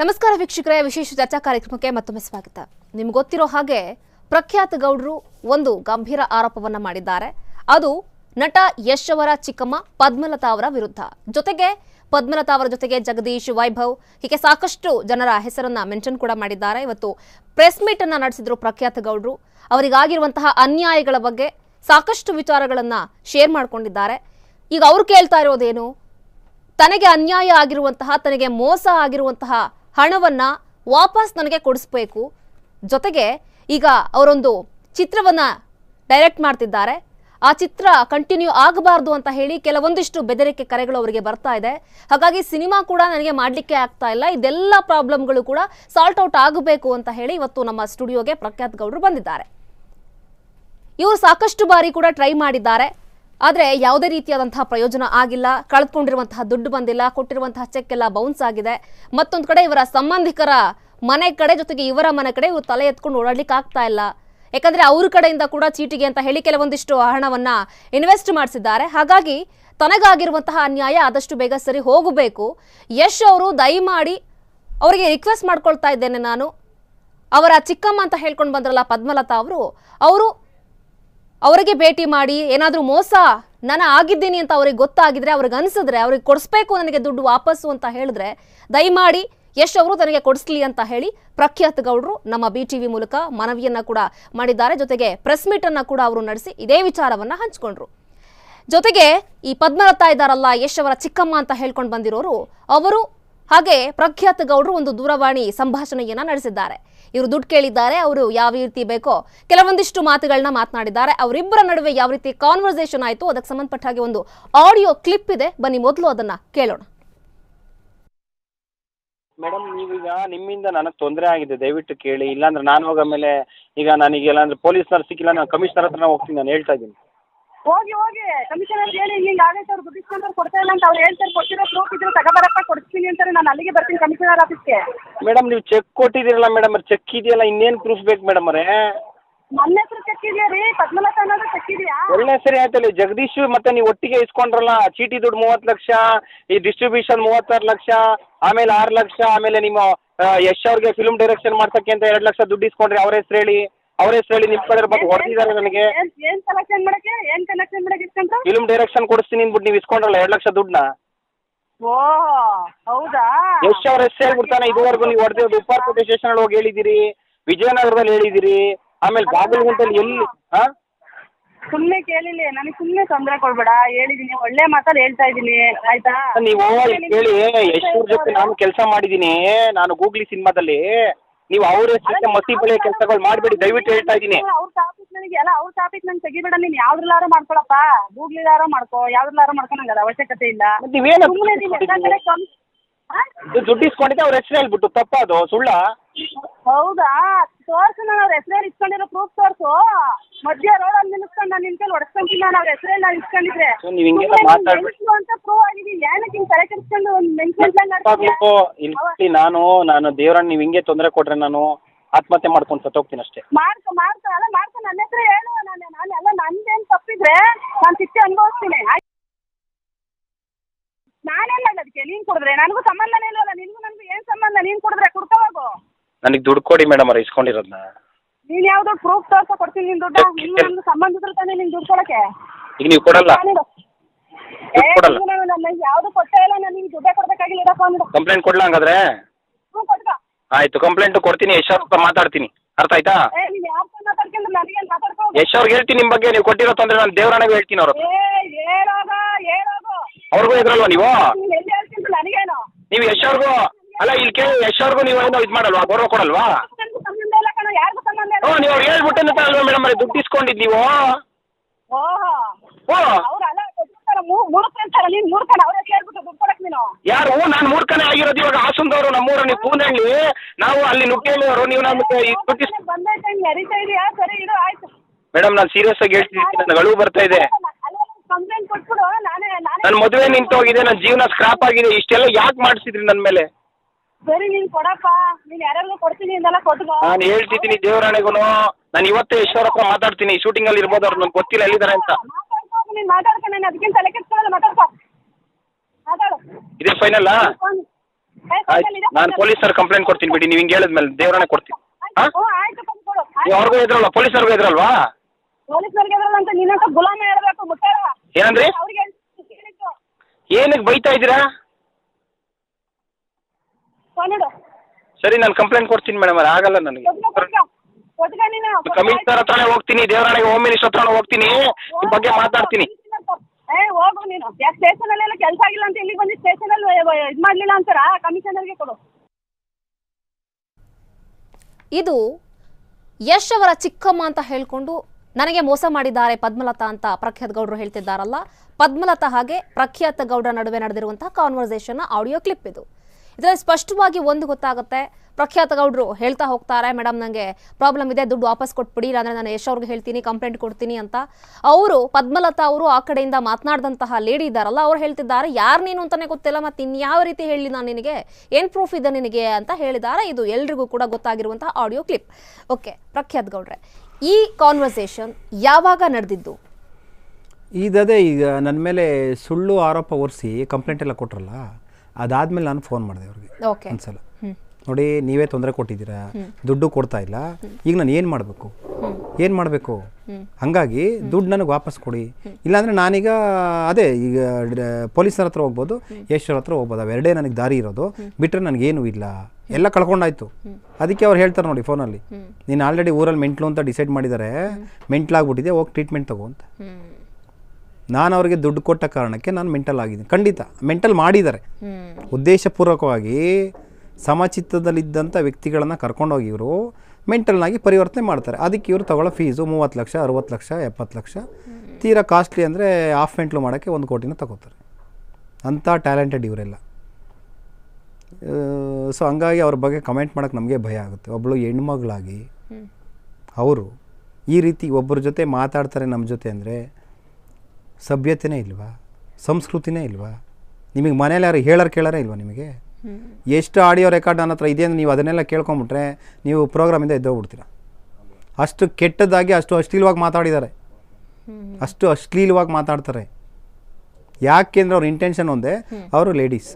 ನಮಸ್ಕಾರ ವೀಕ್ಷಕರೇ, ವಿಶೇಷ ಚರ್ಚಾ ಕಾರ್ಯಕ್ರಮಕ್ಕೆ ಮತ್ತೊಮ್ಮೆ ಸ್ವಾಗತ. ನಿಮ್ಗೆ ಗೊತ್ತಿರೋ ಹಾಗೆ ಪ್ರಖ್ಯಾತ ಗೌಡ್ರು ಒಂದು ಗಂಭೀರ ಆರೋಪವನ್ನ ಮಾಡಿದ್ದಾರೆ. ಅದು ನಟ ಯಶ್ ಅವರ ಚಿಕ್ಕಮ್ಮ ಪದ್ಮಲತಾ ಅವರ ವಿರುದ್ಧ. ಜೊತೆಗೆ ಪದ್ಮಲತಾ ಅವರ ಜೊತೆಗೆ ಜಗದೀಶ್ ವೈಭವ್, ಹೀಗೆ ಸಾಕಷ್ಟು ಜನರ ಹೆಸರನ್ನ ಮೆನ್ಷನ್ ಕೂಡ ಮಾಡಿದ್ದಾರೆ. ಇವತ್ತು ಪ್ರೆಸ್ ಮೀಟ್ ಅನ್ನ ನಡೆಸಿದ್ರು ಪ್ರಖ್ಯಾತ ಗೌಡ್ರು. ಅವರಿಗಾಗಿರುವಂತಹ ಅನ್ಯಾಯಗಳ ಬಗ್ಗೆ ಸಾಕಷ್ಟು ವಿಚಾರಗಳನ್ನ ಶೇರ್ ಮಾಡ್ಕೊಂಡಿದ್ದಾರೆ. ಈಗ ಅವ್ರು ಕೇಳ್ತಾ ಇರೋದೇನು? ತನಗೆ ಅನ್ಯಾಯ ಆಗಿರುವಂತಹ, ತನಗೆ ಮೋಸ ಆಗಿರುವಂತಹ ಹಣವನ್ನ ವಾಪಸ್ ನನಗೆ ಕೊಡಿಸ್ಬೇಕು. ಜೊತೆಗೆ ಈಗ ಅವರೊಂದು ಚಿತ್ರವನ್ನ ಡೈರೆಕ್ಟ್ ಮಾಡ್ತಿದ್ದಾರೆ. ಆ ಚಿತ್ರ ಕಂಟಿನ್ಯೂ ಆಗಬಾರ್ದು ಅಂತ ಹೇಳಿ ಕೆಲವೊಂದಿಷ್ಟು ಬೆದರಿಕೆ ಕರೆಗಳು ಅವರಿಗೆ ಬರ್ತಾ ಇದೆ. ಹಾಗಾಗಿ ಸಿನಿಮಾ ಕೂಡ ನನಗೆ ಮಾಡಲಿಕ್ಕೆ ಆಗ್ತಾ ಇಲ್ಲ. ಇದೆಲ್ಲ ಪ್ರಾಬ್ಲಮ್ಗಳು ಕೂಡ ಸಾಲ್ಟ್ ಔಟ್ ಆಗಬೇಕು ಅಂತ ಹೇಳಿ ಇವತ್ತು ನಮ್ಮ ಸ್ಟುಡಿಯೋಗೆ ಪ್ರಖ್ಯಾತ್ ಗೌಡರು ಬಂದಿದ್ದಾರೆ. ಇವರು ಸಾಕಷ್ಟು ಬಾರಿ ಕೂಡ ಟ್ರೈ ಮಾಡಿದ್ದಾರೆ. ಆದರೆ ಯಾವುದೇ ರೀತಿಯಾದಂತಹ ಪ್ರಯೋಜನ ಆಗಿಲ್ಲ. ಕಳೆದುಕೊಂಡಿರುವಂತಹ ದುಡ್ಡು ಬಂದಿಲ್ಲ, ಕೊಟ್ಟಿರುವಂತಹ ಚೆಕ್ ಎಲ್ಲ ಬೌನ್ಸ್ ಆಗಿದೆ. ಮತ್ತೊಂದು ಕಡೆ ಇವರ ಸಂಬಂಧಿಕರ ಮನೆ ಕಡೆ ಜೊತೆಗೆ ಇವರ ಮನೆ ಕಡೆ ಇವರು ತಲೆ ಎತ್ಕೊಂಡು ಓಡಾಡ್ಲಿಕ್ಕೆ ಆಗ್ತಾ ಇಲ್ಲ. ಯಾಕಂದ್ರೆ ಅವ್ರ ಕಡೆಯಿಂದ ಕೂಡ ಚೀಟಿಗೆ ಅಂತ ಹೇಳಿ ಕೆಲವೊಂದಿಷ್ಟು ಹಣವನ್ನ ಇನ್ವೆಸ್ಟ್ ಮಾಡಿಸಿದ್ದಾರೆ. ಹಾಗಾಗಿ ತನಗಾಗಿರುವಂತಹ ಅನ್ಯಾಯ ಆದಷ್ಟು ಬೇಗ ಸರಿ ಹೋಗಬೇಕು. ಯಶ್ ಅವರು ದಯಮಾಡಿ ಅವರಿಗೆ ರಿಕ್ವೆಸ್ಟ್ ಮಾಡ್ಕೊಳ್ತಾ ಇದ್ದೇನೆ ನಾನು. ಅವರ ಚಿಕ್ಕಮ್ಮ ಅಂತ ಹೇಳ್ಕೊಂಡು ಬಂದ್ರಲ್ಲ ಪದ್ಮಲತಾ ಅವರು ಅವರು ಅವರಿಗೆ ಭೇಟಿ ಮಾಡಿ, ಏನಾದರೂ ಮೋಸ ನಾನು ಆಗಿದ್ದೀನಿ ಅಂತ ಅವ್ರಿಗೆ ಗೊತ್ತಾಗಿದ್ರೆ ಅವ್ರಿಗೆ ಅನಿಸಿದ್ರೆ, ಅವ್ರಿಗೆ ಕೊಡಿಸ್ಬೇಕು ನನಗೆ ದುಡ್ಡು ವಾಪಸ್ಸು ಅಂತ ಹೇಳಿದ್ರೆ, ದಯಮಾಡಿ ಯಶ್ ಅವರು ತನಗೆ ಕೊಡಿಸ್ಲಿ ಅಂತ ಹೇಳಿ ಪ್ರಖ್ಯಾತ ಗೌಡರು ನಮ್ಮ ಬಿ ಟಿ ವಿ ಮೂಲಕ ಮನವಿಯನ್ನು ಕೂಡ ಮಾಡಿದ್ದಾರೆ. ಜೊತೆಗೆ ಪ್ರೆಸ್ ಮೀಟ್ ಕೂಡ ಅವರು ನಡೆಸಿ ಇದೇ ವಿಚಾರವನ್ನ ಹಂಚಿಕೊಂಡ್ರು. ಜೊತೆಗೆ ಈ ಪದ್ಮಲತಾ ಇದ್ದಾರಲ್ಲ, ಯಶ್ ಅವರ ಚಿಕ್ಕಮ್ಮ ಅಂತ ಹೇಳ್ಕೊಂಡು ಬಂದಿರೋರು, ಅವರು ಹಾಗೆ ಪ್ರಖ್ಯಾತ ಗೌಡರು ಒಂದು ದೂರವಾಣಿ ಸಂಭಾಷಣೆಯನ್ನ ನಡೆಸಿದ್ದಾರೆ. ಇವರು ದುಡ್ಡು ಕೇಳಿದ್ದಾರೆ, ಅವರು ಯಾವ ರೀತಿ ಬೇಕೋ ಕೆಲವೊಂದಿಷ್ಟು ಮಾತುಗಳನ್ನ ಮಾತನಾಡಿದ್ದಾರೆ. ಅವರಿಬ್ಬರ ನಡುವೆ ಯಾವ ರೀತಿ ಕಾನ್ವರ್ಸೇಷನ್ ಆಯಿತು, ಅದಕ್ಕೆ ಸಂಬಂಧಪಟ್ಟ ಹಾಗೆ ಒಂದು ಆಡಿಯೋ ಕ್ಲಿಪ್ ಇದೆ. ಬನ್ನಿ ಮೊದಲು ಅದನ್ನ ಕೇಳೋಣ. ಮೇಡಮ್ ನೀವೀಗ ನಿಮ್ಮಿಂದ ನನಗೆ ತೊಂದರೆ ಆಗಿದೆ. ದಯವಿಟ್ಟು ಕೇಳಿ. ಇಲ್ಲಾಂದ್ರೆ ನಾನು ಹೋಗೋ ಮೇಲೆ ಈಗ ನನಗೆ ಇಲ್ಲಾಂದ್ರೆ ಪೊಲೀಸ್ನವ್ರು ಸಿಕ್ಕಿಲ್ಲ, ನಾನು ಕಮಿಷನರ್ ಹತ್ರ ಹೋಗ್ತೀನಿ, ನಾನು ಹೇಳ್ತಾ ಇದ್ದೀನಿ. ಹೋಗಿ ಹೋಗಿ. ಕಮಿಷನರ್ ಹೇಳಿ ಹಿಂಗೆ ಆಗೈತೆ ಅವ್ರು ನಂಬರ್ ಕೊಡ್ತಾ ಇಲ್ಲ ಅಂತ ಅವ್ರು ಹೇಳ್ತಾರೆ. ಕೊಟ್ಟಿರೋ ಪ್ರೂಫ್ ಇದ್ರೆ ತಗೋಬರಪ್ಪ ಕೊಡ್ತೀನಿ ಅಂತಾರೆ. ನಾನು ಅಲ್ಲಿಗೆ ಬರ್ತೀನಿ ಕಮಿಷನರ್ ಆಫೀಸ್ಗೆ ಮೇಡಮ್ ನೀವು ಚೆಕ್ ಕೊಟ್ಟಿದ್ದೀರಲ್ಲ ಮೇಡಮ್ ಅವ್ರು ಚೆಕ್ ಇದೆಯಲ್ಲ ಇನ್ನೇನು ಪ್ರೂಫ್ ಬೇಕು ಮೇಡಮ್ ಅವರೇ? ನನ್ನ ಹೆಸರು ಚೆಕ್ ಇದೆಯಾ ರೀ? ಪದ್ಮಲತಾ ಅನ್ನೋದು ಚೆಕ್ ಇದೆಯಾ? ಒಳ್ಳೆ ಸರಿ ಆಯ್ತಲ್ಲ ಜಗದೀಶ್ ಮತ್ತೆ ನೀವು ಒಟ್ಟಿಗೆ ಇಸ್ಕೊಂಡ್ರಲ್ಲ ಚೀಟಿ ದುಡ್ಡು ಮೂವತ್ತು ಲಕ್ಷ ಈ ಡಿಸ್ಟ್ರಿಬ್ಯೂಷನ್ ಮೂವತ್ತಾರು ಲಕ್ಷ ಆಮೇಲೆ ಆರು ಲಕ್ಷ ಆಮೇಲೆ ನಿಮ್ಮ ಆ, ಯಶ್ ಅವ್ರಿಗೆ ಫಿಲ್ಮ್ ಡೈರೆಕ್ಷನ್ ಮಾಡ್ಸಕ್ಕೆ ಅಂತ ಎರಡು ಲಕ್ಷ ದುಡ್ಡು ಇಸ್ಕೊಂಡ್ರಿ ಅವ್ರ ಹೆಸರು ಹೇಳಿ. ಅವ್ರ ಹೆಸರು ಹೇಳಿ ನಿಮ್ಮ ಕಡೆ ಬಂದು ಹೊಡೆದಿದ್ದಾರೆ ನನಗೆ. ಏನ್ ಏನ್ ಕಲೆಕ್ಷನ್ ಮಾಡಕ್ಕೆ? ಏನ್ ಕಲೆಕ್ಷನ್ ಮಾಡಕ್ಕೆ ಇಸ್ಕೊಂಡ್ರು? ಫಿಲ್ಮ್ ಡೈರೆಕ್ಷನ್ ಕೊಡಿಸ್ತೀನಿ ಅಂದ್ಬಿಟ್ಟು ನೀವು ಇಸ್ಕೊಂಡ್ರಲ್ಲ ಎರಡು ಲಕ್ಷ ದುಡ್ಡನ್ನ. ಓ ಹೌದಾ? ಯಶ್ ಅವ್ರ ಹೆಸರು ಹೇಳ್ಬಿಡ್ತಾನೆ ಇದುವರೆಗೂ ನೀವು ಹೊಡೆದಿರೋದು ಉಪ್ಪಾರಪೇಟೆ ಸ್ಟೇಷನ್ ಹೋಗಿ ಹೇಳಿದಿರಿ ವಿಜಯನಗರದಲ್ಲಿ ಹೇಳಿದಿರಿ ಆಮೇಲೆ ಬಾಗಲಗುಂಟಲ್ಲಿ ಎಲ್ಲಿ ಸುಮ್ನೆ ಸುಮ್ಮನೆ ಕೇಳಿಲ್ಲ ನನಗೆ ಸುಮ್ಮನೆ ತೊಂದರೆ ಕೊಡ್ಬೇಡ ಹೇಳಿದೀನಿ ಒಳ್ಳೆ ಮಾತಲ್ಲಿ ಹೇಳ್ತಾ ಇದ್ದೀನಿ ಆಯ್ತಾ? ನೀವು ಕೇಳಿ ಯಶ್ ಅವ್ರ ಜೊತೆ ನಾನು ಕೆಲಸ ಮಾಡಿದ್ದೀನಿ ನಾನು ಗೂಗ್ಲಿ ಸಿನಿಮಾದಲ್ಲಿ ನೀವು ಅವ್ರ ಹೆಸರಿಗೆ ಮಸಿ ಬೆಳೆಯೋ ಕೆಲಸಗಳು ಮಾಡಬೇಡಿ ದಯವಿಟ್ಟು ಹೇಳ್ತಾ ಇದ್ದೀನಿ. ಅವ್ರ ಟಾಪಿಕ್ ನನಗೆ ಎಲ್ಲ ಅವ್ರ ಟಾಪಿಕ್ ನಂಗೆ ತೆಗಿಬೇಡ ನೀನ್ ಯಾವ್ದ್ರಲ್ಲಾರ ಮಾಡ್ಕೊಳಪ್ಪ. ಗೂಗ್ಲಿಲಾರ ಮಾಡ್ಕೋ ಯಾವ್ದ್ರಲ್ಲಾರ ಮಾಡ್ಕೊ ನಂಗೆ ಅದು ಅವಶ್ಯಕತೆ ಇಲ್ಲ. ಮತ್ತೆ ನೀವೇನು ಸುಮ್ಮನೆ ನೀನು ಎಲ್ಲ ಕಡೆ ಕಮ್ ದುಡ್ಡು ಇಸ್ಕೊಂಡಿದ್ದೆ ಅವ್ರ ಹೆಸರು ಹೇಳ್ಬಿಟ್ಟು ತಪ್ಪದು ಸುಳ್ಳ? ಹೌದಾ? ತೋರ್ಸು ನಾನು ಅವ್ರ ಹೆಸರಲ್ಲಿ ಇಸ್ಕೊಂಡಿರೋ ಪ್ರೂಫ್ ತೋರ್ಸು. ಮಧ್ಯ ರೋಡಲ್ಲಿ ನಿಲ್ಸ್ಕೊಂಡು ನಾನು ನಿನ್ ಕೈಲಿ ಹೊಡ್ಸ್ಕೊಂತೀನಿ ನಾನು ಅವ್ರ ಹೆಸರಲ್ಲಿ ನಾನು ಇಸ್ಕೊಂಡಿದ್ರೆ. ನೀವು ಹಿಂಗೆಲ್ಲ ಅಂತ ಪ್ರೂವ್ ಆಗಿದೆ ಏನಕ್ಕೆ ಹಿಂಗೆ ತಲೆ ಕೆಡಿಸ್ಕೊಂಡು ಒಂದು ಮೆನ್ಷನ್ ತಪ್ಪಾಗ್ಬೇಕು ಇಲ್ಲಿ ನಾನು ನಾನು ದೇವ್ರನ್ನ ನೀವು ಹಿಂಗೆ ತೊಂದರೆ ಕೊಟ್ರೆ ನಾನು ಆತ್ಮಹತ್ಯೆ ಮಾಡ್ಕೊಂಡು ಸತ್ತೋಗ್ತೀನಿ ಅಷ್ಟೇ. ಮಾಡ್ಕೊ ಮಾಡ್ಕೊ ಅಲ್ಲ ಮಾಡ್ಕೊ ನನ್ನ ಹತ್ರ ಹೇಳು ನಾನು ನಾನು ಎಲ್ಲ ನಂದೇನು ತಪ್ಪಿದ್ರೆ ನಾನು ಶಿಕ್ಷೆ ಅನುಭವಿಸ್ತೀನಿ. ಆಯ್ತು? ನಾನೇನ್ ಮಾಡ್ಲಿ ಅದಕ್ಕೆ ನೀನ್ ಕುಡಿದ್ರೆ? ನನಗೂ ಸಂಬಂಧನೇ ಇಲ್ವಲ್ಲ ನಿನ್ಗೂ ನನಗೂ ಏನ್ ಸಂಬಂಧ? ನೀನ್ ಕುಡಿದ್ರೆ ಕುಡ್ಕೋ ಹೋಗು. ನನಗೆ ದುಡ್ಡು ಕೊಡಿ ಮೇಡಮ್ ಅವ್ರು ಇಸ್ಕೊಂಡಿರೋದನ್ನ ನೀನ್ ಯಾವ್ದೋ ಪ್ರೂಫ್ ತೋರ್ಸೋ ಕೊಡ್ತೀನಿ ನಿನ್ ದುಡ್ಡು. ನನ್ಗೂ ಸಂಬಂಧ ಇದ್ರೆ ತಾನೇ ನಿನ್ ದುಡ್ಡು ಕೊಡಕ್ಕೆ. ಈಗ ನೀವು ಕೊಡಲ್ಲ. ಏ ದುಡ್ಡು ಕೊಡಲ್ಲ. ನಾನು ನನ್ನ ಯಾವ್ದು ಕೊಟ್ಟೇ ಇಲ್ಲ ನಾನು ನಿನ್ಗೆ ದುಡ್ಡೇ ಕೊಡ್ಬೇಕಾಗಿಲ್ಲ ಅಂದ್ಬಿಡು ಕಂಪ್ಲೇಂಟ್ ಕೊಡ್ಲಾ ಹಂಗಾದ್ರೆ? ಹ್ಞೂ ಕೊಟ್ಕೋ ಆಯ್ತು ಕಂಪ್ಲೇಂಟ್ ಕೊಡ್ತೀನಿ ಯಶ್ ಅವ್ರ ಹತ್ರ ಮಾತಾಡ್ತೀನಿ. ಅರ್ಥ ಆಯ್ತಾ? ಏ ನೀನ್ ಯಾರ ಮಾತಾಡ್ಕೊಂಡು ನನಗೆ ಮಾತಾಡ್ಕೋ. ಯಶ್ ಅವ್ರಿಗೆ ಹೇಳ್ತೀನಿ ನಿಮ್ ಬಗ್ಗೆ ನೀವು ಕೊಟ್ಟಿರೋ ತೊಂದರೆ ನಾನು ದೇವರಾಣಿಗೂ ಹೇಳ್ತೀನಿ ಅವ್ರ ಏ ಹೇಳೋಗು ಅವ್ರಿಗೂ ಎದುರಲ್ವಾ ನೀವು? ನೀವು ಯಶ್ ಅವ್ರಿಗೂ ಅಲ್ಲ ಇಲ್ಲಿ ಕೇಳಿ ಯಶ್ ಅವ್ರಿಗೂ ನೀವು ಏನೋ ಇದು ಮಾಡಲ್ವಾ? ಗೌರವ ಕೊಡಲ್ವಾ? ಹ್ಞೂ ನೀವು ಅವ್ರಿಗೆ ಅಂತ ಅಲ್ವಾ ಮೇಡಮ್ ಅಲ್ಲಿ ದುಡ್ಡು ಇಸ್ಕೊಂಡಿದ್ದು ನೀವು ಯಾರು? ನಾನು ಮೂರ್ಖನೇ ಆಗಿರೋದು ಇವಾಗ ಹಾಸನದವರು ನಮ್ಮೂರ ನೀವು ಪೂನಹಳ್ಳಿ. ನಾವು ಅಲ್ಲಿ ನುಗ್ಗೇಲಿಯವರು ನೀವು ನಮಗೆ ಮೇಡಮ್ ನಾನು ಸೀರಿಯಸ್ ಆಗಿ ಹೇಳ್ತಿದ್ದೀನಿ ನನಗೆ ಅಳುವು ಬರ್ತಾ ಇದೆ. ಕಂಪ್ಲೇಂಟ್ ಕೊಟ್ಬಿಡು ನಾನೇ ನಾನೇ ನನ್ನ ಮದುವೆ ನಿಂತೋಗಿದೆ ನನ್ನ ಜೀವನ ಸ್ಕ್ರಾಪ್ ಆಗಿದೆ ಇಷ್ಟೆಲ್ಲ ಯಾಕೆ ಮಾಡಿಸಿದ್ರಿ ನನ್ನ ಮೇಲೆ? ಸರಿ ನೀನ್ ಕೊಡಪ್ಪ. ನೀನ್ ಯಾರ್ಯಾರಿಗೂ ಕೊಡ್ತೀನಿ ಅಂದೆಲ್ಲ ಕೊಟ್ಕೋ ನಾನು ಹೇಳ್ತಿದ್ದೀನಿ ದೇವರಾಣೆಗೂ ನಾನು ಇವತ್ತೇ ಎಷ್ಟೋ ರೊಕ್ಕ ಮಾತಾಡ್ತೀನಿ ಶೂಟಿಂಗ್ ಅಲ್ಲಿ ಇರ್ಬೋದು ಅವ್ರು ನನಗೆ ಗೊತ್ತಿಲ್ಲ ಎಲ್ಲಿದ್ದಾರೆ ಅಂತ. ಮಾತಾಡ್ಕೋ ನೀನ್ ಮಾತಾಡ್ಕೊ ನಾನು ಅದಕ್ಕಿಂತ ತಲೆ ಕೆಡ್ಸ್ಕೊಳ್ಳಲ್ಲ ಮಾತಾಡ್ಕೋ. ಮಾತಾಡು. ಇದೇ ಫೈನಲ್ ಆಯ್ತು ನಾನು ಪೊಲೀಸರು ಕಂಪ್ಲೇಂಟ್ ಕೊಡ್ತೀನಿ ಬಿಡಿ ನೀವು ಹಿಂಗೆ ಹೇಳಿದ್ಮೇಲೆ ದೇವರಾಣೆ ಕೊಡ್ತೀನಿ. ಹಾಂ ಹ್ಞೂ ಆಯ್ತು ತಂದ್ಕೊಡು ನೀವು ಅವ್ರಿಗೂ ಇದ್ರಲ್ಲ ಪೊಲೀಸರಿಗೂ ಇದ್ರಲ್ವಾ ಪೊಲೀಸರಿಗೆ ಅಂತ ನಿನ್ನಂತ ಗುಲಾಮ ಹೇಳ್ಬೇಕು ಮುಟ್ಟಾರ ಏನಂದ್ರಿ? ಏನಕ್ಕೆ ಬೈತಾ ಇದ್ದೀರಾ? ಸರಿ ನಾನು ಕಂಪ್ಲೇಂಟ್ ಕೊಡ್ತೀನಿ ಮೇಡಮ್ ಅದು ಆಗಲ್ಲ ನನಗೆ. ಕಮಿಷನರ್ ಹತ್ರನೇ ಹೋಗ್ತೀನಿ ದೇವರಾಣಿಗೆ ಹೋಮ್ ಮಿನಿಸ್ಟರ್ ಹತ್ರನೇ ಹೋಗ್ತೀನಿ ನಿಮ್ಮ ಬಗ್ಗೆ ಮಾತಾಡ್ತೀನಿ. ಏ ಹೋಗು ನೀನು. ಯಾಕೆ ಸ್ಟೇಷನ್ ಅಲ್ಲೆಲ್ಲ ಕೆಲಸ ಆಗಿಲ್ಲ ಅಂತ ಇಲ್ಲಿಗೆ ಬಂದು? ಸ್ಟೇಷನ್ ಅಲ್ಲಿ ಇದು ಮಾಡ್ಲಿಲ್ಲ ಅಂತಾರ? ಕಮಿಷನರ್ಗೆ ಕೊಡು. ಇದು ಯಶ್ ಅವರ ಚಿಕ್ಕಮ್ಮ ಅಂತ ಹೇಳ್ಕೊಂಡು ನನಗೆ ಮೋಸ ಮಾಡಿದ್ದಾರೆ ಪದ್ಮಲತಾ ಅಂತ ಪ್ರಖ್ಯಾತ್ ಗೌಡರು ಹೇಳ್ತಿದ್ದಾರಲ್ಲ, ಪದ್ಮಲತಾ ಹಾಗೆ ಪ್ರಖ್ಯಾತ ಗೌಡರ ನಡುವೆ ನಡೆದಿರುವಂತಹ ಕಾನ್ವರ್ಸೇಷನ್ ಆಡಿಯೋ ಕ್ಲಿಪ್ ಇದು. ಇದರಲ್ಲಿ ಸ್ಪಷ್ಟವಾಗಿ ಒಂದು ಗೊತ್ತಾಗುತ್ತೆ, ಪ್ರಖ್ಯಾತ ಗೌಡರು ಹೇಳ್ತಾ ಹೋಗ್ತಾರೆ ಮೇಡಮ್ ನನಗೆ ಪ್ರಾಬ್ಲಮ್ ಇದೆ, ದುಡ್ಡು ವಾಪಸ್ ಕೊಟ್ಬಿಡಿ, ಇಲ್ಲಾಂದ್ರೆ ನಾನು ಯಶವ್ರಿಗೆ ಹೇಳ್ತೀನಿ ಕಂಪ್ಲೇಂಟ್ ಕೊಡ್ತೀನಿ ಅಂತ. ಅವರು, ಪದ್ಮಲತಾ ಅವರು ಆ ಕಡೆಯಿಂದ ಮಾತನಾಡಿದಂತಹ ಲೇಡಿ ಇದ್ದಾರಲ್ಲ, ಅವ್ರು ಹೇಳ್ತಿದ್ದಾರೆ, ಯಾರು ನೀನು ಅಂತಾನೆ ಗೊತ್ತಿಲ್ಲ ಮತ್ತೆ ಇನ್ಯಾವ ರೀತಿ ಹೇಳಿ ನಾನು ನಿನಗೆ, ಏನು ಪ್ರೂಫ್ ಇದೆ ನಿನಗೆ? ಅಂತ ಹೇಳಿದ್ದಾರೆ. ಇದು ಎಲ್ರಿಗೂ ಕೂಡ ಗೊತ್ತಾಗಿರುವಂತಹ ಆಡಿಯೋ ಕ್ಲಿಪ್ ಓಕೆ ಪ್ರಖ್ಯಾತ್ ಗೌಡ್ರೆ ಈ ಕಾನ್ವರ್ಸೇಷನ್ ಯಾವಾಗ ನಡೆದಿದ್ದು? ಇದದೇ ಈಗ ನನ್ನ ಮೇಲೆ ಸುಳ್ಳು ಆರೋಪ ಒರೆಸಿ ಕಂಪ್ಲೇಂಟ್ ಎಲ್ಲ ಕೊಟ್ರಲ್ಲ ಅದಾದ್ಮೇಲೆ ನಾನು ಫೋನ್ ಮಾಡಿದೆ ಅವ್ರಿಗೆ ಓಕೆ ಒಂದ್ಸಲ. ನೋಡಿ ನೀವೇ ತೊಂದರೆ ಕೊಟ್ಟಿದ್ದೀರಾ? ದುಡ್ಡು ಕೊಡ್ತಾ ಇಲ್ಲ. ಈಗ ನಾನು ಏನು ಮಾಡಬೇಕು? ಏನು ಮಾಡಬೇಕು? ಹಂಗಾಗಿ ದುಡ್ಡು ನನಗೆ ವಾಪಸ್ ಕೊಡಿ. ಇಲ್ಲಾಂದರೆ ನಾನೀಗ ಅದೇ ಈಗ ಪೊಲೀಸರ ಹತ್ರ ಹೋಗ್ಬೋದು ಯಶ್ವರ ಹತ್ರ ಹೋಗ್ಬೋದು. ಅವೆರಡೇ ನನಗೆ ದಾರಿ ಇರೋದು. ಬಿಟ್ಟರೆ ನನಗೇನು ಇಲ್ಲ. ಎಲ್ಲ ಕಳ್ಕೊಂಡಾಯ್ತು. ಅದಕ್ಕೆ ಅವ್ರು ಹೇಳ್ತಾರೆ ನೋಡಿ ಫೋನಲ್ಲಿ. ನೀನು ಆಲ್ರೆಡಿ ಊರಲ್ಲಿ ಮೆಂಟ್ಲು ಅಂತ ಡಿಸೈಡ್ ಮಾಡಿದ್ದಾರೆ ಮೆಂಟ್ಲಾಗ್ಬಿಟ್ಟಿದೆ ಹೋಗಿ ಟ್ರೀಟ್ಮೆಂಟ್ ತಗೋ ಅಂತ. ನಾನು ಅವರಿಗೆ ದುಡ್ಡು ಕೊಟ್ಟ ಕಾರಣಕ್ಕೆ ನಾನು ಮೆಂಟಲ್ ಆಗಿದ್ದೀನಿ. ಖಂಡಿತ. ಮೆಂಟಲ್ ಮಾಡಿದ್ದಾರೆ. ಉದ್ದೇಶಪೂರ್ವಕವಾಗಿ ಸಮಚಿತ್ತದಲ್ಲಿದ್ದಂಥ ವ್ಯಕ್ತಿಗಳನ್ನು ಕರ್ಕೊಂಡೋಗಿ ಇವರು ಮೆಂಟಲ್ನಾಗಿ ಪರಿವರ್ತನೆ ಮಾಡ್ತಾರೆ. ಅದಕ್ಕೆ ಇವರು ತಗೊಳ್ಳೋ ಫೀಸು ಮೂವತ್ತು ಲಕ್ಷ ಅರುವತ್ತು ಲಕ್ಷ ಎಪ್ಪತ್ತು ಲಕ್ಷ. ತೀರಾ ಕಾಸ್ಟ್ಲಿ ಅಂದರೆ ಹಾಫ್ ಮೆಂಟ್ಲು ಮಾಡೋಕ್ಕೆ ಒಂದು ಕೋಟಿನ ತಗೋತಾರೆ. ಅಂಥ ಟ್ಯಾಲೆಂಟೆಡ್ ಇವರೆಲ್ಲ. ಸೊ ಹಂಗಾಗಿ ಅವ್ರ ಬಗ್ಗೆ ಕಮೆಂಟ್ ಮಾಡೋಕ್ಕೆ ನಮಗೆ ಭಯ ಆಗುತ್ತೆ. ಒಬ್ಬಳು ಹೆಣ್ಮಗಳಾಗಿ ಅವರು ಈ ರೀತಿ ಒಬ್ಬರ ಜೊತೆ ಮಾತಾಡ್ತಾರೆ ನಮ್ಮ ಜೊತೆ ಅಂದರೆ ಸಭ್ಯತೆನೇ ಇಲ್ವಾ? ಸಂಸ್ಕೃತಿನೇ ಇಲ್ವಾ? ನಿಮಗೆ ಮನೇಲಿ ಯಾರು ಹೇಳೋರು ಕೇಳೋರೇ ಇಲ್ವಾ ನಿಮಗೆ? ಎಷ್ಟು ಆಡಿಯೋ ರೆಕಾರ್ಡ್ ನನ್ನ ಹತ್ರ ಇದೆ ನೀವು ಅದನ್ನೆಲ್ಲ ಕೇಳ್ಕೊಂಬಿಟ್ರೆ ನೀವು ಪ್ರೋಗ್ರಾಮಿಂದ ಎದ್ದೋಗ್ಬಿಡ್ತೀರ. ಅಷ್ಟು ಕೆಟ್ಟದಾಗಿ ಅಷ್ಟು ಅಶ್ಲೀಲವಾಗಿ ಮಾತಾಡಿದ್ದಾರೆ. ಅಷ್ಟು ಅಶ್ಲೀಲವಾಗಿ ಮಾತಾಡ್ತಾರೆ. ಯಾಕೆಂದ್ರೆ ಅವ್ರ ಇಂಟೆನ್ಷನ್ ಒಂದೇ, ಅವರು ಲೇಡೀಸ್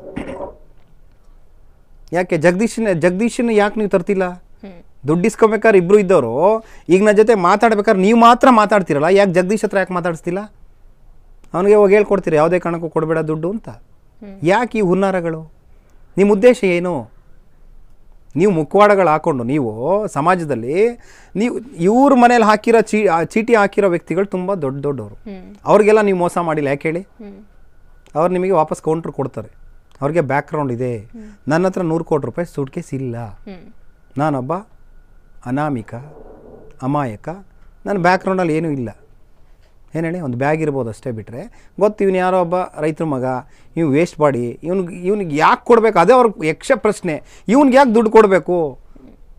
ಯಾಕೆ? ಜಗದೀಶನ್ ಜಗದೀಶನ್ ಯಾಕೆ ನೀವು ತರ್ತಿಲ್ಲ? ದುಡ್ಡು ಇಸ್ಕೊಬೇಕಾದ್ರೆ ಇಬ್ರು ಇದ್ದವರು, ಈಗ ನನ್ನ ಜೊತೆ ಮಾತಾಡ್ಬೇಕಾದ್ರೆ ನೀವು ಮಾತ್ರ ಮಾತಾಡ್ತಿರಲ್ಲ, ಯಾಕೆ ಜಗದೀಶ್ ಹತ್ರ ಯಾಕೆ ಮಾತಾಡಿಸ್ತಿಲ್ಲ? ಅವನಿಗೆ ಹೋಗಿ ಹೇಳ್ಕೊಡ್ತೀರಿ, ಯಾವುದೇ ಕಾರಣಕ್ಕೂ ಕೊಡಬೇಡ ದುಡ್ಡು ಅಂತ? ಯಾಕೆ ಈ ಹುನ್ನಾರಗಳು? ನಿಮ್ಮ ಉದ್ದೇಶ ಏನು? ನೀವು ಮುಖವಾಡಗಳು ಹಾಕ್ಕೊಂಡು ನೀವು ಸಮಾಜದಲ್ಲಿ ನೀವು ಇವ್ರ ಮನೇಲಿ ಹಾಕಿರೋ ಚೀ ಚೀಟಿ ಹಾಕಿರೋ ವ್ಯಕ್ತಿಗಳು ತುಂಬ ದೊಡ್ಡ ದೊಡ್ಡವರು. ಅವ್ರಿಗೆಲ್ಲ ನೀವು ಮೋಸ ಮಾಡಿಲ್ಲ ಯಾಕೆ ಹೇಳಿ? ಅವ್ರು ನಿಮಗೆ ವಾಪಸ್ ಕೌಂಟ್ರ್ ಕೊಡ್ತಾರೆ. ಅವ್ರಿಗೆ ಬ್ಯಾಕ್ಗ್ರೌಂಡ್ ಇದೆ. ನನ್ನ ಹತ್ರ ನೂರು ಕೋಟಿ ರೂಪಾಯಿ ಸೂಟ್ ಕೇಸ್ ಇಲ್ಲ ನಾನೊಬ್ಬ ಅನಾಮಿಕ ಅಮಾಯಕ ನನ್ನ ಬ್ಯಾಕ್ಗ್ರೌಂಡಲ್ಲಿ ಏನೂ ಇಲ್ಲ. ಏನು ಹೇಳಿ ಒಂದು ಬ್ಯಾಗ್ ಇರ್ಬೋದು ಅಷ್ಟೇ ಬಿಟ್ಟರೆ ಗೊತ್ತು ಇವನು ಯಾರೋ ಒಬ್ಬ ರೈತರ ಮಗ ಇವ್ ವೇಸ್ಟ್ ಬಾಡಿ ಇವ್ನಿಗೆ ಇವ್ನಿಗೆ ಯಾಕೆ ಕೊಡಬೇಕು? ಅದೇ ಅವ್ರ ಯಕ್ಷ ಪ್ರಶ್ನೆ. ಇವ್ನಿಗೆ ಯಾಕೆ ದುಡ್ಡು ಕೊಡಬೇಕು?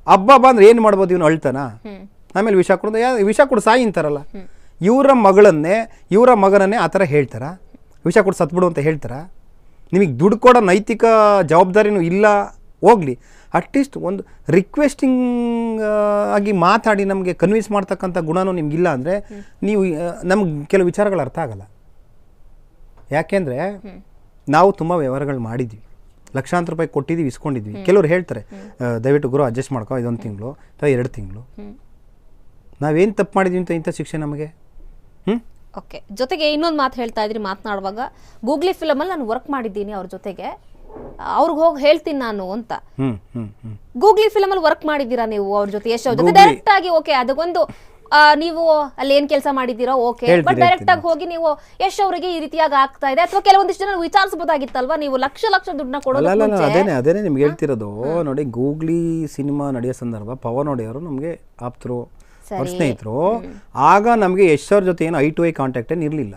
ಹಬ್ಬ ಬಂದ್ರೆ ಏನು ಮಾಡ್ಬೋದು ಇವ್ನು ಅಳ್ತಾನ? ಆಮೇಲೆ ವಿಷ ಕೊಡೋದು ಯಾ ವಿಷ ಕೊಡು ಸಾಯಿ ಅಂತಾರಲ್ಲ. ಇವರ ಮಗಳನ್ನೇ ಇವರ ಮಗನನ್ನೇ ಆ ಥರ ಹೇಳ್ತಾರ? ವಿಷ ಕೊಡು ಸತ್ಬಿಡು ಅಂತ ಹೇಳ್ತಾರ? ನಿಮಗೆ ದುಡ್ಡು ಕೊಡೋ ನೈತಿಕ ಜವಾಬ್ದಾರಿನೂ ಇಲ್ಲ. ಹೋಗಲಿ. ಅಟ್ಲೀಸ್ಟ್ ಒಂದು ರಿಕ್ವೆಸ್ಟಿಂಗ್ ಆಗಿ ಮಾತಾಡಿ ನಮಗೆ ಕನ್ವಿನ್ಸ್ ಮಾಡ್ತಕ್ಕಂಥ ಗುಣನೂ ನಿಮಗಿಲ್ಲ ಅಂದರೆ ನೀವು ನಮ್ಗೆ ಕೆಲವು ವಿಚಾರಗಳು ಅರ್ಥ ಆಗಲ್ಲ. ಯಾಕೆಂದರೆ ನಾವು ತುಂಬ ವ್ಯವಹಾರಗಳು ಮಾಡಿದ್ವಿ. ಲಕ್ಷಾಂತರ ರೂಪಾಯಿ ಕೊಟ್ಟಿದ್ದೀವಿ ಇಸ್ಕೊಂಡಿದ್ವಿ. ಕೆಲವ್ರು ಹೇಳ್ತಾರೆ ದಯವಿಟ್ಟು ಗುರು ಅಡ್ಜಸ್ಟ್ ಮಾಡ್ಕೋ ಇದೊಂದು ತಿಂಗಳು ಅಥವಾ ಎರಡು ತಿಂಗಳು. ನಾವೇನು ತಪ್ಪು ಮಾಡಿದ್ವಿ ಅಂತ ಇಂಥ ಶಿಕ್ಷೆ ನಮಗೆ? ಹ್ಞೂ ಓಕೆ ಜೊತೆಗೆ ಇನ್ನೊಂದು ಮಾತು ಹೇಳ್ತಾ ಇದ್ರಿ ಮಾತನಾಡುವಾಗ. ಗೂಗ್ಲಿ ಫಿಲಮಲ್ಲಿ ನಾನು ವರ್ಕ್ ಮಾಡಿದ್ದೀನಿ ಅವ್ರ ಜೊತೆಗೆ. ಅವ್ರಿಗೆ ಹೋಗಿ ಹೇಳ್ತೀನಿ ನಾನು ಅಂತ. ಗೂಗ್ಲಿ ಫಿಲಮ್ ಅಲ್ಲಿ ವರ್ಕ್ ಮಾಡಿದ್ದೀರಾ ನೀವು ಅವ್ರ ಜೊತೆ? ಯಶ್ ಅವ್ರ ಜೊತೆ ಡೈರೆಕ್ಟ್ ಆಗಿ ಓಕೆ ಅದಕ್ಕೊಂದು ನೀವು ಅಲ್ಲಿ ಏನ್ ಕೆಲಸ ಮಾಡಿದ್ದೀರಾ? ಓಕೆ ಬಟ್ ಡೈರೆಕ್ಟ್ ಆಗಿ ಹೋಗಿ ನೀವು ಯಶ್ ಅವರಿಗೆ ಈ ರೀತಿಯಾಗಿ ಆಗ್ತಾ ಇದೆ. ಅಥವಾ ಕೆಲವೊಂದಿಷ್ಟು ಜನ ವಿಚಾರಿಸಬಹುದಾಗಿತ್ತಲ್ವಾ ನೀವು ಲಕ್ಷ ಲಕ್ಷ ದುಡ್ಡನ್ನ ಕೊಡೋದು ಅದೇನೆ ಅದೇನೆ ನಿಮ್ಗೆ ಹೇಳ್ತಿರೋದು. ನೋಡಿ ಗೂಗ್ಲಿ ಸಿನಿಮಾ ನಡೆಯೋ ಸಂದರ್ಭ ಪವನ್ ಅವರು ನಮಗೆ ಆಪ್ತರು. ಸ್ನೇಹಿತರು ಆಗ ನಮಗೆ ಯಶ್ ಅವ್ರ ಜೊತೆ ಏನು ಐ ಟು ಐ ಕಾಂಟ್ಯಾಕ್ಟ್ ಏನು ಇರಲಿಲ್ಲ.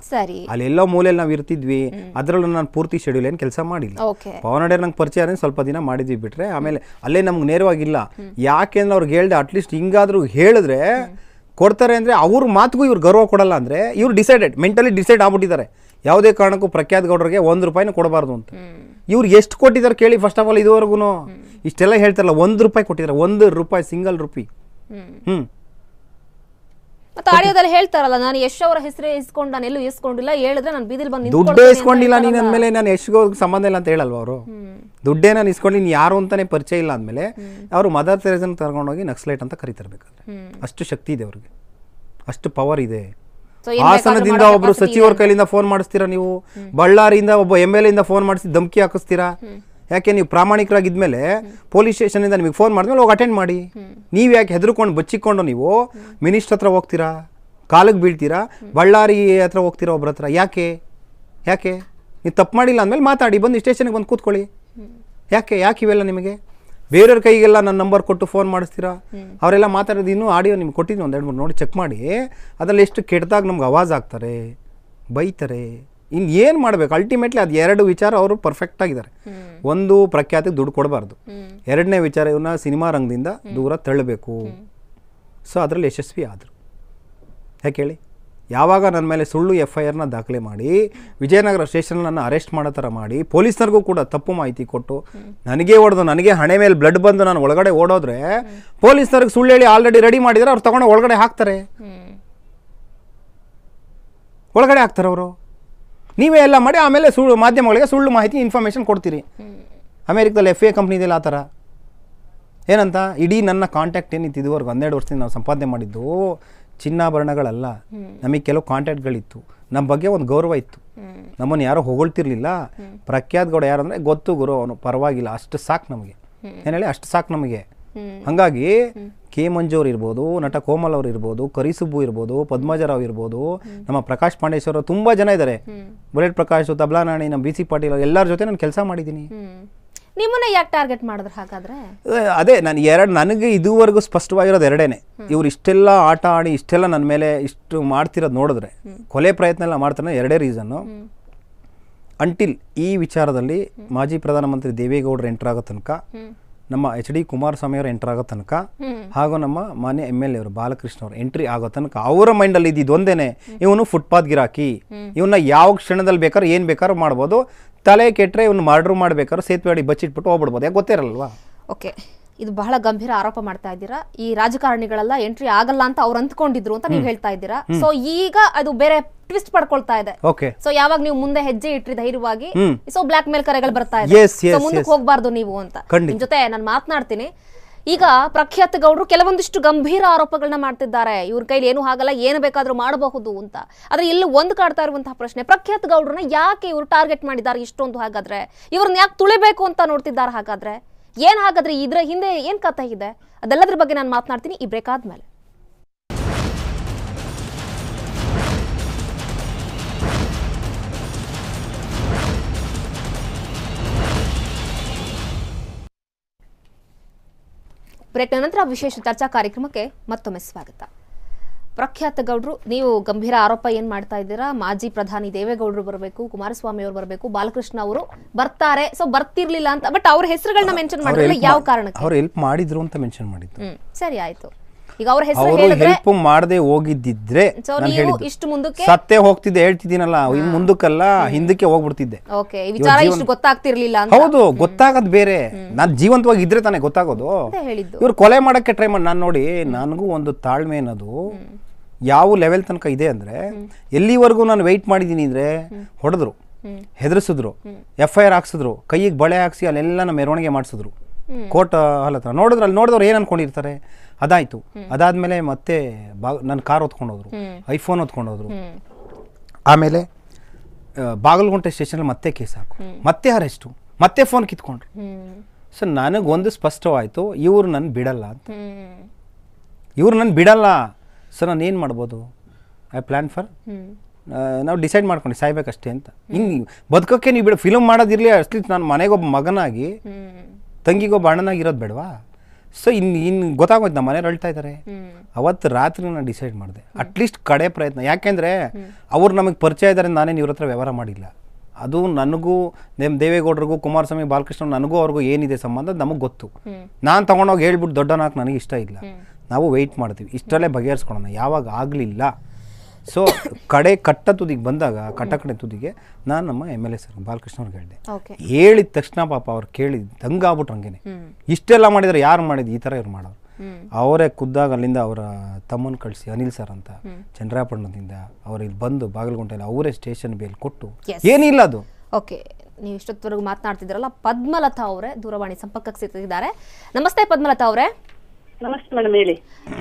ಅಲ್ಲೆಲ್ಲೋ ಮೂಲೆಯಲ್ಲಿ ನಾವು ಇರ್ತಿದ್ವಿ ಅದರಲ್ಲೂ ನಾನು ಪೂರ್ತಿ ಶೆಡ್ಯೂಲ್ ಏನು ಕೆಲಸ ಮಾಡಿಲ್ಲ. ಓಕೆ. ಪವನ್ ಅಡೇರ್ ನಂಗೆ ಪರಿಚಯ ಸ್ವಲ್ಪ ದಿನ ಮಾಡಿದ್ವಿ ಬಿಟ್ರೆ ಆಮೇಲೆ ಅಲ್ಲೇ ನಮ್ಗೆ ನೇರವಾಗಿಲ್ಲ. ಯಾಕೆಂದ್ರೆ ಅವ್ರಿಗೆ ಹೇಳ್ದೆ ಅಟ್ಲೀಸ್ಟ್ ಹಿಂಗಾದ್ರೂ ಹೇಳಿದ್ರೆ ಕೊಡ್ತಾರೆ ಅಂದರೆ ಅವ್ರ ಮಾತುಗೂ ಇವ್ರು ಗೌರವ ಕೊಡಲ್ಲ ಅಂದರೆ ಇವ್ರು ಡಿಸೈಡೆಡ್ ಮೆಂಟಲಿ ಡಿಸೈಡ್ ಆಗ್ಬಿಟ್ಟಿದ್ದಾರೆ. ಯಾವುದೇ ಕಾರಣಕ್ಕೂ ಪ್ರಖ್ಯಾತ್ ಗೌಡರಿಗೆ ಒಂದು ರೂಪಾಯಿನೂ ಕೊಡಬಾರ್ದು ಅಂತ. ಇವ್ರು ಎಷ್ಟು ಕೊಟ್ಟಿದ್ದಾರೆ ಕೇಳಿ ಫಸ್ಟ್ ಆಫ್ ಆಲ್ ಇದುವರೆಗೂ ಇಷ್ಟೆಲ್ಲ ಹೇಳ್ತಾರಲ್ಲ ಒಂದು ರೂಪಾಯಿ ಕೊಟ್ಟಿದ್ದಾರೆ ಒಂದು ರೂಪಾಯಿ ಸಿಂಗಲ್ ರುಪಿ ಹ್ಞೂ ಮತ್ತೆ ಆಡಿಯೋದಲ್ಲಿ ಹೇಳ್ತಾರಲ್ಲ ನಾನು ಯಶ್ ಅವರ ಹೆಸರು ಇಸ್ಕೊಂಡು ನಾನು ಎಲ್ಲೂ ಇಸ್ಕೊಂಡಿಲ್ಲ. ಹೇಳಿದ್ರೆ ನಾನು ಬೀದಿಲ್ ಬಂದು ದುಡ್ಡೇ ನಿಂತ್ಕೊಳ್ತೀನಿ ಅಂತ ಇಸ್ಕೊಂಡಿಲ್ಲ ನೀನ್ ಹೇಳ್ತಾರಲ್ಲ. ಅಂದಮೇಲೆ ನಾನು ಯಶ್ಗೋ ಸಂಬಂಧ ಇಲ್ಲ ಅಂತ ಹೇಳಲ್ವ ಅವರು? ದುಡ್ಡೇ ನಾನು ಇಸ್ಕೊಂಡು ನೀನು ಯಾರು ಅಂತಾನೆ ಪರಿಚಯ ಇಲ್ಲ ಅಂದಮೇಲೆ ಅವರು ಮದರ್ ತೆರೆಸನ್ ಹೋಗಿ ನಕ್ಸಲೈಟ್ ಅಂತ ಕರಿತಿರ್ಬೇಕಾದ್ರೆ. ಅಷ್ಟು ಶಕ್ತಿ ಇದೆ ಅವ್ರಿಗೆ. ಅಷ್ಟು ಪವರ್ ಇದೆ. So ಏನ್ ಬೇಕಾದ್ರೂ ಹಾಸನದಿಂದ ಮಾಡೋ ಒಬ್ರು capacity ಸಚಿವರ ಕೈಲಿಂದ ಫೋನ್ ಮಾಡಿಸ್ತೀರಾ ನೀವು? ಬಳ್ಳಾರಿಯಿಂದ ಒಬ್ಬ ಎಂ ಎಲ್ ಇಂದ ಫೋನ್ ಮಾಡಿಸಿ ಧಮಕಿ ಹಾಕಿಸ್ತೀರಾ? ಯಾಕೆ ನೀವು ಪ್ರಾಮಾಣಿಕರಾಗಿದ್ಮೇಲೆ ಪೊಲೀಸ್ ಸ್ಟೇಷನಿಂದ ನಿಮಗೆ ಫೋನ್ ಮಾಡಿದ್ಮೇಲೆ ಹೋಗಿ ಅಟೆಂಡ್ ಮಾಡಿ. ನೀವು ಯಾಕೆ ಹೆದರ್ಕೊಂಡು ಬಚ್ಚಿಕೊಂಡು ನೀವು ಮಿನಿಸ್ಟರ್ ಹತ್ರ ಹೋಗ್ತೀರಾ? ಕಾಲಿಗೆ ಬೀಳ್ತೀರಾ? ಬಳ್ಳಾರಿ ಹತ್ರ ಹೋಗ್ತೀರಾ ಒಬ್ಬರ ಹತ್ರ? ಯಾಕೆ? ಯಾಕೆ? ನೀವು ತಪ್ಪು ಮಾಡಿಲ್ಲ ಅಂದಮೇಲೆ ಮಾತಾಡಿ, ಬಂದು ಸ್ಟೇಷನ್ಗೆ ಬಂದು ಕೂತ್ಕೊಳ್ಳಿ. ಯಾಕೆ? ಯಾಕೆ ಇವೆಲ್ಲ ನಿಮಗೆ? ಬೇರೆಯವ್ರ ಕೈಗೆಲ್ಲ ನನ್ನ ನಂಬರ್ ಕೊಟ್ಟು ಫೋನ್ ಮಾಡಿಸ್ತೀರಾ? ಅವರೆಲ್ಲ ಮಾತಾಡೋದು ಇನ್ನೂ ಆಡಿಯೋ ನಿಮ್ಗೆ ಕೊಟ್ಟಿದ್ದೀನಿ ಒಂದು ಎರಡು ಮೂರು ನೋಡಿ ಚೆಕ್ ಮಾಡಿ. ಅದರಲ್ಲಿ ಎಷ್ಟು ಕೆಟ್ಟದಾಗ ನಮ್ಗೆ ಆವಾಜ್ ಆಗ್ತಾರೆ ಬೈತಾರೆ. ಇನ್ನು ಏನು ಮಾಡಬೇಕು? ಅಲ್ಟಿಮೇಟ್ಲಿ ಅದು ಎರಡು ವಿಚಾರ ಅವರು ಪರ್ಫೆಕ್ಟ್ ಆಗಿದ್ದಾರೆ. ಒಂದು ಪ್ರಖ್ಯಾತಿಗೆ ದುಡ್ಡು ಕೊಡಬಾರ್ದು. ಎರಡನೇ ವಿಚಾರ ಇವನ್ನ ಸಿನಿಮಾ ರಂಗದಿಂದ ದೂರ ತಳ್ಳಬೇಕು. ಸೊ ಅದರಲ್ಲಿ ಯಶಸ್ವಿ ಆದರು. ಯಾಕೆ ಹೇಳಿ? ಯಾವಾಗ ನನ್ನ ಮೇಲೆ ಸುಳ್ಳು ಎಫ್ ಐ ಆರ್ನ ದಾಖಲೆ ಮಾಡಿ ವಿಜಯನಗರ ಸ್ಟೇಷನ್ ನನ್ನ ಅರೆಸ್ಟ್ ಮಾಡೋ ಥರ ಮಾಡಿ ಪೊಲೀಸ್ನರಿಗೂ ಕೂಡ ತಪ್ಪು ಮಾಹಿತಿ ಕೊಟ್ಟು ನನಗೆ ಹೊಡೆದು ನನಗೆ ಹಣೆ ಮೇಲೆ ಬ್ಲಡ್ ಬಂದು ನಾನು ಒಳಗಡೆ ಓಡೋದ್ರೆ ಪೊಲೀಸ್ನರಿಗೆ ಸುಳ್ಳು ಹೇಳಿ ಆಲ್ರೆಡಿ ರೆಡಿ ಮಾಡಿದರೆ ಅವ್ರು ತಗೊಂಡು ಒಳಗಡೆ ಹಾಕ್ತಾರೆ. ಒಳಗಡೆ ಹಾಕ್ತಾರೆ ಅವರು. ನೀವೇ ಎಲ್ಲ ಮಾಡಿ ಆಮೇಲೆ ಸುಳ್ಳು ಮಾಧ್ಯಮಗಳಿಗೆ ಸುಳ್ಳು ಮಾಹಿತಿ ಇನ್ಫಾರ್ಮೇಷನ್ ಕೊಡ್ತೀರಿ. ಅಮೇರಿಕದಲ್ಲಿ ಎಫ್ ಎ ಕಂಪ್ನಿದೆಲ್ಲ ಆ ಥರ. ಏನಂತ? ಇಡೀ ನನ್ನ ಕಾಂಟ್ಯಾಕ್ಟ್ ಏನಿತ್ತು ಇದುವರೆಗೂ ಹನ್ನೆರಡು ವರ್ಷದಿಂದ ನಾವು ಸಂಪಾದನೆ ಮಾಡಿದ್ದು ಚಿನ್ನಾಭರಣಗಳಲ್ಲ. ನಮಗೆ ಕೆಲವು ಕಾಂಟ್ಯಾಕ್ಟ್ಗಳಿತ್ತು ನಮ್ಮ ಬಗ್ಗೆ ಒಂದು ಗೌರವ ಇತ್ತು. ನಮ್ಮನ್ನು ಯಾರೂ ಹೊಗಳ್ತಿರ್ಲಿಲ್ಲ. ಪ್ರಖ್ಯಾತ್ ಗೌಡ ಯಾರು ಅಂದರೆ ಗೊತ್ತು ಗುರು ಅವನು ಪರವಾಗಿಲ್ಲ. ಅಷ್ಟು ಸಾಕು ನಮಗೆ. ಏನು ಹೇಳಿ ಅಷ್ಟು ಸಾಕು ನಮಗೆ. ಹಾಗಾಗಿ ಕೆ ಮಂಜು ಅವ್ರು ಇರ್ಬೋದು ನಟ ಕೋಮಲ್ ಅವ್ರು ಇರ್ಬೋದು ಕರಿಸುಬ್ಬು ಇರ್ಬೋದು ಪದ್ಮಜರಾವ್ ಇರ್ಬೋದು ನಮ್ಮ ಪ್ರಕಾಶ್ ಪಾಂಡೇಶ್ವರ ತುಂಬಾ ಜನ ಇದ್ದಾರೆ ಬುಲೆಟ್ ಪ್ರಕಾಶ್ ತಬ್ಲಾ ನಾಣಿ ನಮ್ಮ ಬಿ ಸಿ ಪಾಟೀಲ್ ಎಲ್ಲರ ಜೊತೆ ನಾನು ಕೆಲಸ ಮಾಡಿದ್ದೀನಿ. ನಿಮ್ಮನ್ನ ಯಾಕೆ ಟಾರ್ಗೆಟ್ ಮಾಡಿದ್ರು ಹಾಗಾದ್ರೆ? ಅದೇ- ನಾನು ಎರಡು ನನಗೆ ಇದುವರೆಗೂ ಸ್ಪಷ್ಟವಾಗಿರೋದು ಎರಡೇನೆ. ಇವ್ರು ಇಷ್ಟೆಲ್ಲ ಆಟ ಆಡಿ ಇಷ್ಟೆಲ್ಲ ನನ್ನ ಮೇಲೆ ಇಷ್ಟು ಮಾಡ್ತಿರೋದು ನೋಡಿದ್ರೆ ಕೊಲೆ ಪ್ರಯತ್ನ ಎಲ್ಲ ಮಾಡ್ತಾನೆ ಎರಡೇ ರೀಸನ್ನು ಅಂಟಿಲ್ ಈ ವಿಚಾರದಲ್ಲಿ ಮಾಜಿ ಪ್ರಧಾನಮಂತ್ರಿ ದೇವೇಗೌಡರು ಎಂಟ್ರಾಗೋ ಆಗೋ ತನಕ ನಮ್ಮ ಎಚ್ ಡಿ ಕುಮಾರಸ್ವಾಮಿ ಅವರು ಎಂಟರ್ ಆಗೋ ತನಕ ಹಾಗೂ ನಮ್ಮ ಮಾನ್ಯ ಎಂ ಎಲ್ ಎ ಅವರು ಬಾಲಕೃಷ್ಣ ಅವರು ಎಂಟ್ರಿ ಆಗೋ ತನಕ ಅವರ ಮೈಂಡಲ್ಲಿ ಇದ್ದಿದ್ದು ಒಂದೇನೆ ಇವನು ಫುಟ್ಪಾತ್ ಗಿರಾಕಿ ಇವನ್ನ ಯಾವ ಕ್ಷಣದಲ್ಲಿ ಬೇಕಾದ್ರೂ ಏನು ಬೇಕಾದ್ರೂ ಮಾಡ್ಬೋದು. ತಲೆ ಕೆಟ್ಟರೆ ಇವನು ಮರ್ಡ್ರ್ ಮಾಡ್ಬೇಕಾದ್ರೆ ಸೇತುವೆ ಅಡಿ ಬಚ್ಚಿಟ್ಬಿಟ್ಟು ಹೋಗ್ಬಿಡ್ಬೋದು. ಯಾಕೆ ಗೊತ್ತಿರಲ್ವಾ ಓಕೆ ಇದು ಬಹಳ ಗಂಭೀರ ಆರೋಪ ಮಾಡ್ತಾ ಇದ್ದೀರಾ? ಈ ರಾಜಕಾರಣಿಗಳೆಲ್ಲ ಎಂಟ್ರಿ ಆಗಲ್ಲ ಅಂತ ಅವ್ರು ಅಂದ್ಕೊಂಡಿದ್ರು ಅಂತ ನೀವು ಹೇಳ್ತಾ ಇದ್ದೀರಾ? ಸೊ ಈಗ ಅದು ಬೇರೆ ಟ್ವಿಸ್ಟ್ ಪಡ್ಕೊಳ್ತಾ ಇದೆ. ಓಕೆ ಸೊ ಯಾವಾಗ ನೀವು ಮುಂದೆ ಹೆಜ್ಜೆ ಇಟ್ರಿ ಧೈರ್ಯವಾಗಿ. ಸೊ ಬ್ಲಾಕ್ ಮೇಲ್ ಕರೆಗಳು ಬರ್ತಾ ಇದೆ. ಮುಂದಕ್ಕೆ. ಹೋಗ್ಬಾರ್ದು ನೀವು ಅಂತ. ನಿಮ್ ಜೊತೆ ನಾನು ಮಾತನಾಡ್ತೀನಿ. ಈಗ ಪ್ರಖ್ಯಾತ ಗೌಡ್ರು ಕೆಲವೊಂದಿಷ್ಟು ಗಂಭೀರ ಆರೋಪಗಳನ್ನ ಮಾಡ್ತಿದ್ದಾರೆ. ಇವ್ರ ಕೈಲಿ ಏನು ಆಗಲ್ಲ ಏನು ಬೇಕಾದ್ರೂ ಮಾಡಬಹುದು ಅಂತ. ಆದ್ರೆ ಇಲ್ಲಿ ಒಂದು ಕಾಡ್ತಾ ಇರುವಂತಹ ಪ್ರಶ್ನೆ ಪ್ರಖ್ಯಾತ ಗೌಡ್ರನ್ನ ಯಾಕೆ ಇವರು ಟಾರ್ಗೆಟ್ ಮಾಡಿದ್ದಾರೆ ಇಷ್ಟೊಂದು ಹಾಗಾದ್ರೆ? ಇವ್ರನ್ನ ಯಾಕೆ ತುಳಿಬೇಕು ಅಂತ ನೋಡ್ತಿದ್ದಾರೆ ಹಾಗಾದ್ರೆ? ಏನ್ ಹಾಗಾದ್ರೆ ಇದ್ರ ಹಿಂದೆ ಏನ್ ಕಥೆ ಇದೆ? ಅದೆಲ್ಲದ್ರ ಬಗ್ಗೆ ನಾನು ಮಾತನಾಡ್ತೀನಿ. ಈ ಬ್ರೇಕ್ ಆದ್ಮೇಲೆ. ಬ್ರೇಕ್ ನಂತರ ವಿಶೇಷ ಚರ್ಚಾ ಕಾರ್ಯಕ್ರಮಕ್ಕೆ ಮತ್ತೊಮ್ಮೆ ಸ್ವಾಗತ. ಪ್ರಖ್ಯಾತ ಗೌಡ್ರು ನೀವು ಗಂಭೀರ ಆರೋಪ ಏನ್ ಮಾಡ್ತಾ ಇದ್ದೀರಾ? ಮಾಜಿ ಪ್ರಧಾನಿ ದೇವೇಗೌಡರು ಬರಬೇಕು ಕುಮಾರಸ್ವಾಮಿ ಅವರು ಬರಬೇಕು ಬಾಲಕೃಷ್ಣ ಅವರು ಬರ್ತಾರೆ. ಸೊ ಬರ್ತಿರ್ಲಿಲ್ಲ ಅಂತ ಬಟ್ ಅವ್ರ ಹೆಸರುಗಳನ್ನ ಮೆನ್ಷನ್ ಮಾಡಿದ್ರೆ ಯಾವ ಕಾರಣಕ್ಕೆ? ಅವ್ರು ಹೆಲ್ಪ್ ಮಾಡಿದ್ರು ಅಂತ ಮೆನ್ಷನ್ ಮಾಡಿದ್ರು ಸರಿ ಆಯ್ತು. ಈಗ ಅವ್ರ ಹೆಸರು ಹೇಳಿದ್ರೆ ಹೆಲ್ಪ್ ಮಾಡದೆ ಹೋಗಿದ್ದಿದ್ರೆ ಸೊ ನೀವು ಇಷ್ಟು ಮುಂದಕ್ಕೆ ಸತ್ತೇ ಹೋಗ್ತಿದ್ದೆ ಹೇಳ್ತಿದ್ದೀನಲ್ಲ ಇನ್ ಮುಂದಕ್ಕಲ್ಲ ಹಿಂದಕ್ಕೆ ಹೋಗ್ಬಿಡ್ತಿದ್ದೆ. ಓಕೆ ಈ ವಿಚಾರ ಇಷ್ಟು ಗೊತ್ತಾಗ್ತಿರ್ಲಿಲ್ಲ ಅಂತ. ಹೌದು ಗೊತ್ತಾಗದ್ ಬೇರೆ. ನಾನ್ ಜೀವಂತವಾಗಿ ಇದ್ರೆ ತಾನೇ ಗೊತ್ತಾಗೋದು. ಹೇಳಿದ್ದು. ಇವ್ರು ಕೊಲೆ ಮಾಡಕ್ಕೆ ಟ್ರೈ ಮಾಡಿ ನಾನು ನೋಡಿ ನನಗೂ ಒಂದು ತಾಳ್ಮೆ ಅನ್ನೋದು ಯಾವ ಲೆವೆಲ್ ತನಕ ಇದೆ ಅಂದ್ರೆ ಎಲ್ಲಿವರೆಗೂ ನಾನು ವೆಯ್ಟ್ ಮಾಡಿದ್ದೀನಿ ಅಂದ್ರೆ ಹೊಡೆದ್ರು ಹೆದರ್ಸಿದ್ರು ಎಫ್ ಐ ಆರ್ ಹಾಕ್ಸಿದ್ರು ಕೈಗೆ ಬಳೆ ಹಾಕ್ಸಿ ಅಲ್ಲೆಲ್ಲ ನಮ್ಮ ಮೆರವಣಿಗೆ ಮಾಡಿಸಿದ್ರು. ಕೋರ್ಟ್ ಹಾಲ್ ಹತ್ರ ನೋಡಿದ್ರೆ ಅಲ್ಲಿ ನೋಡಿದವ್ರು ಏನು ಅನ್ಕೊಂಡಿರ್ತಾರೆ? ಅದಾಯ್ತು. ಅದಾದ್ಮೇಲೆ ಮತ್ತೆ ಬಾ ನನ್ನ ಕಾರ್ ಹೊತ್ಕೊಂಡೋದ್ರು ಐಫೋನ್ ಹೊತ್ಕೊಂಡೋದ್ರು. ಆಮೇಲೆ ಬಾಗಲಗುಂಟೆ ಸ್ಟೇಷನಲ್ಲಿ ಮತ್ತೆ ಕೇಸ್ ಹಾಕು. ಮತ್ತೆ ಅರೆಸ್ಟು ಮತ್ತೆ ಫೋನ್ ಕಿತ್ಕೊಂಡ್ರು. ಸೊ ನನಗೊಂದು ಸ್ಪಷ್ಟವಾಯಿತು ಇವ್ರು ನನ್ನ ಬಿಡಲ್ಲ ಅಂತ. ಇವ್ರು ನನ್ನ ಬಿಡಲ್ಲ. ಸೊ ನಾನು ಏನು ಮಾಡ್ಬೋದು? ಐ ಪ್ಲ್ಯಾನ್ ಫಾರ್ ನಾವು ಡಿಸೈಡ್ ಮಾಡ್ಕೊಂಡು ಸಾಯ್ಬೇಕಷ್ಟೇ ಅಂತ. ಹಿಂಗೆ ಬದುಕೋಕ್ಕೆ ನೀವು ಬಿಡು ಫಿಲಮ್ ಮಾಡೋದಿರಲಿ ಅಟ್ಲೀಸ್ಟ್ ನಾನು ಮನೆಗೊಬ್ಬ ಮಗನಾಗಿ ತಂಗಿಗೊಬ್ಬ ಅಣ್ಣನಾಗಿ ಇರೋದು ಬೇಡವಾ? ಸೊ ಇನ್ನು ಇನ್ನು ಗೊತ್ತಾಗೋಯ್ತು ನಮ್ಮ ಮನೆಯವ್ರು ಅಳ್ತಾ ಇದ್ದಾರೆ ಅವತ್ತು ರಾತ್ರಿ ನಾನು ಡಿಸೈಡ್ ಮಾಡಿದೆ. ಅಟ್ಲೀಸ್ಟ್ ಕಡೆ ಪ್ರಯತ್ನ. ಯಾಕೆಂದರೆ ಅವ್ರು ನಮಗೆ ಪರಿಚಯ ಇದ್ದಾರೆ ನಾನೇನು ಇವ್ರ ಹತ್ರ ವ್ಯವಹಾರ ಮಾಡಿಲ್ಲ. ಅದು ನನಗೂ ನಮ್ಮ ದೇವೇಗೌಡರಿಗೂ ಕುಮಾರಸ್ವಾಮಿ ಬಾಲಕೃಷ್ಣ ನನಗೂ ಅವ್ರಿಗೂ ಏನಿದೆ ಸಂಬಂಧ ನಮಗೆ ಗೊತ್ತು. ನಾನು ತೊಗೊಂಡೋಗಿ ಹೇಳ್ಬಿಟ್ಟು ದೊಡ್ಡನಾಕ್ ನನಗೆ ಇಷ್ಟ ಇಲ್ಲ. ನಾವು ವೆಯ್ಟ್ ಮಾಡ್ತೀವಿ. ಇಷ್ಟರಲ್ಲೇ ಬಗೆಹರಿಸ್ಕೊಳೋಣ ಯಾವಾಗ ಆಗಲಿಲ್ಲ. ಸೊ ಕಡೆ ಕಟ್ಟ ತುದಿಗೆ ಬಂದಾಗ ಕಟ್ಟ ಕಡೆ ತುದಿಗೆ ನಾನು ನಮ್ಮ M L A sir Balakrishna ಅವ್ರಿಗೆ ಹೇಳಿದೆ. ಹೇಳಿದ ತಕ್ಷಣ ಪಾಪ ಅವ್ರು ಕೇಳಿ ದಂಗಾಗ್ಬಿಟ್ರು ಹಂಗೇನೆ. ಇಷ್ಟೆಲ್ಲ ಮಾಡಿದ್ರೆ ಯಾರು ಮಾಡಿದ್ದು ಈ ಥರ ಇವ್ರು ಮಾಡೋರು. ಅವರೇ ಖುದ್ದಾಗ ಅಲ್ಲಿಂದ ಅವರ ತಮ್ಮನ ಕಳಿಸಿ ಅನಿಲ್ ಸರ್ ಅಂತ ಚಂದ್ರಾಪಟ್ಟಣದಿಂದ ಅವ್ರು ಇಲ್ಲಿ ಬಂದು ಬಾಗಲಗುಂಟೆಯಲ್ಲಿ ಅವರೇ ಸ್ಟೇಷನ್ ಬೇಲ್ ಕೊಟ್ಟು ಏನಿಲ್ಲ ಅದು. ಓಕೆ ನೀವು ಇಷ್ಟೊತ್ತವರೆಗೂ ಮಾತನಾಡ್ತಿದ್ರಲ್ಲ ಪದ್ಮಲತಾ ಅವರೇ ದೂರವಾಣಿ ಸಂಪರ್ಕಕ್ಕೆ ಸಿಗ್ತಿದ್ದಾರೆ ನಮಸ್ತೆ ಪದ್ಮಲತಾ ಅವರೇ. ನಮಸ್ತೆ ಮೇಡಮ್ ಹೇಳಿ.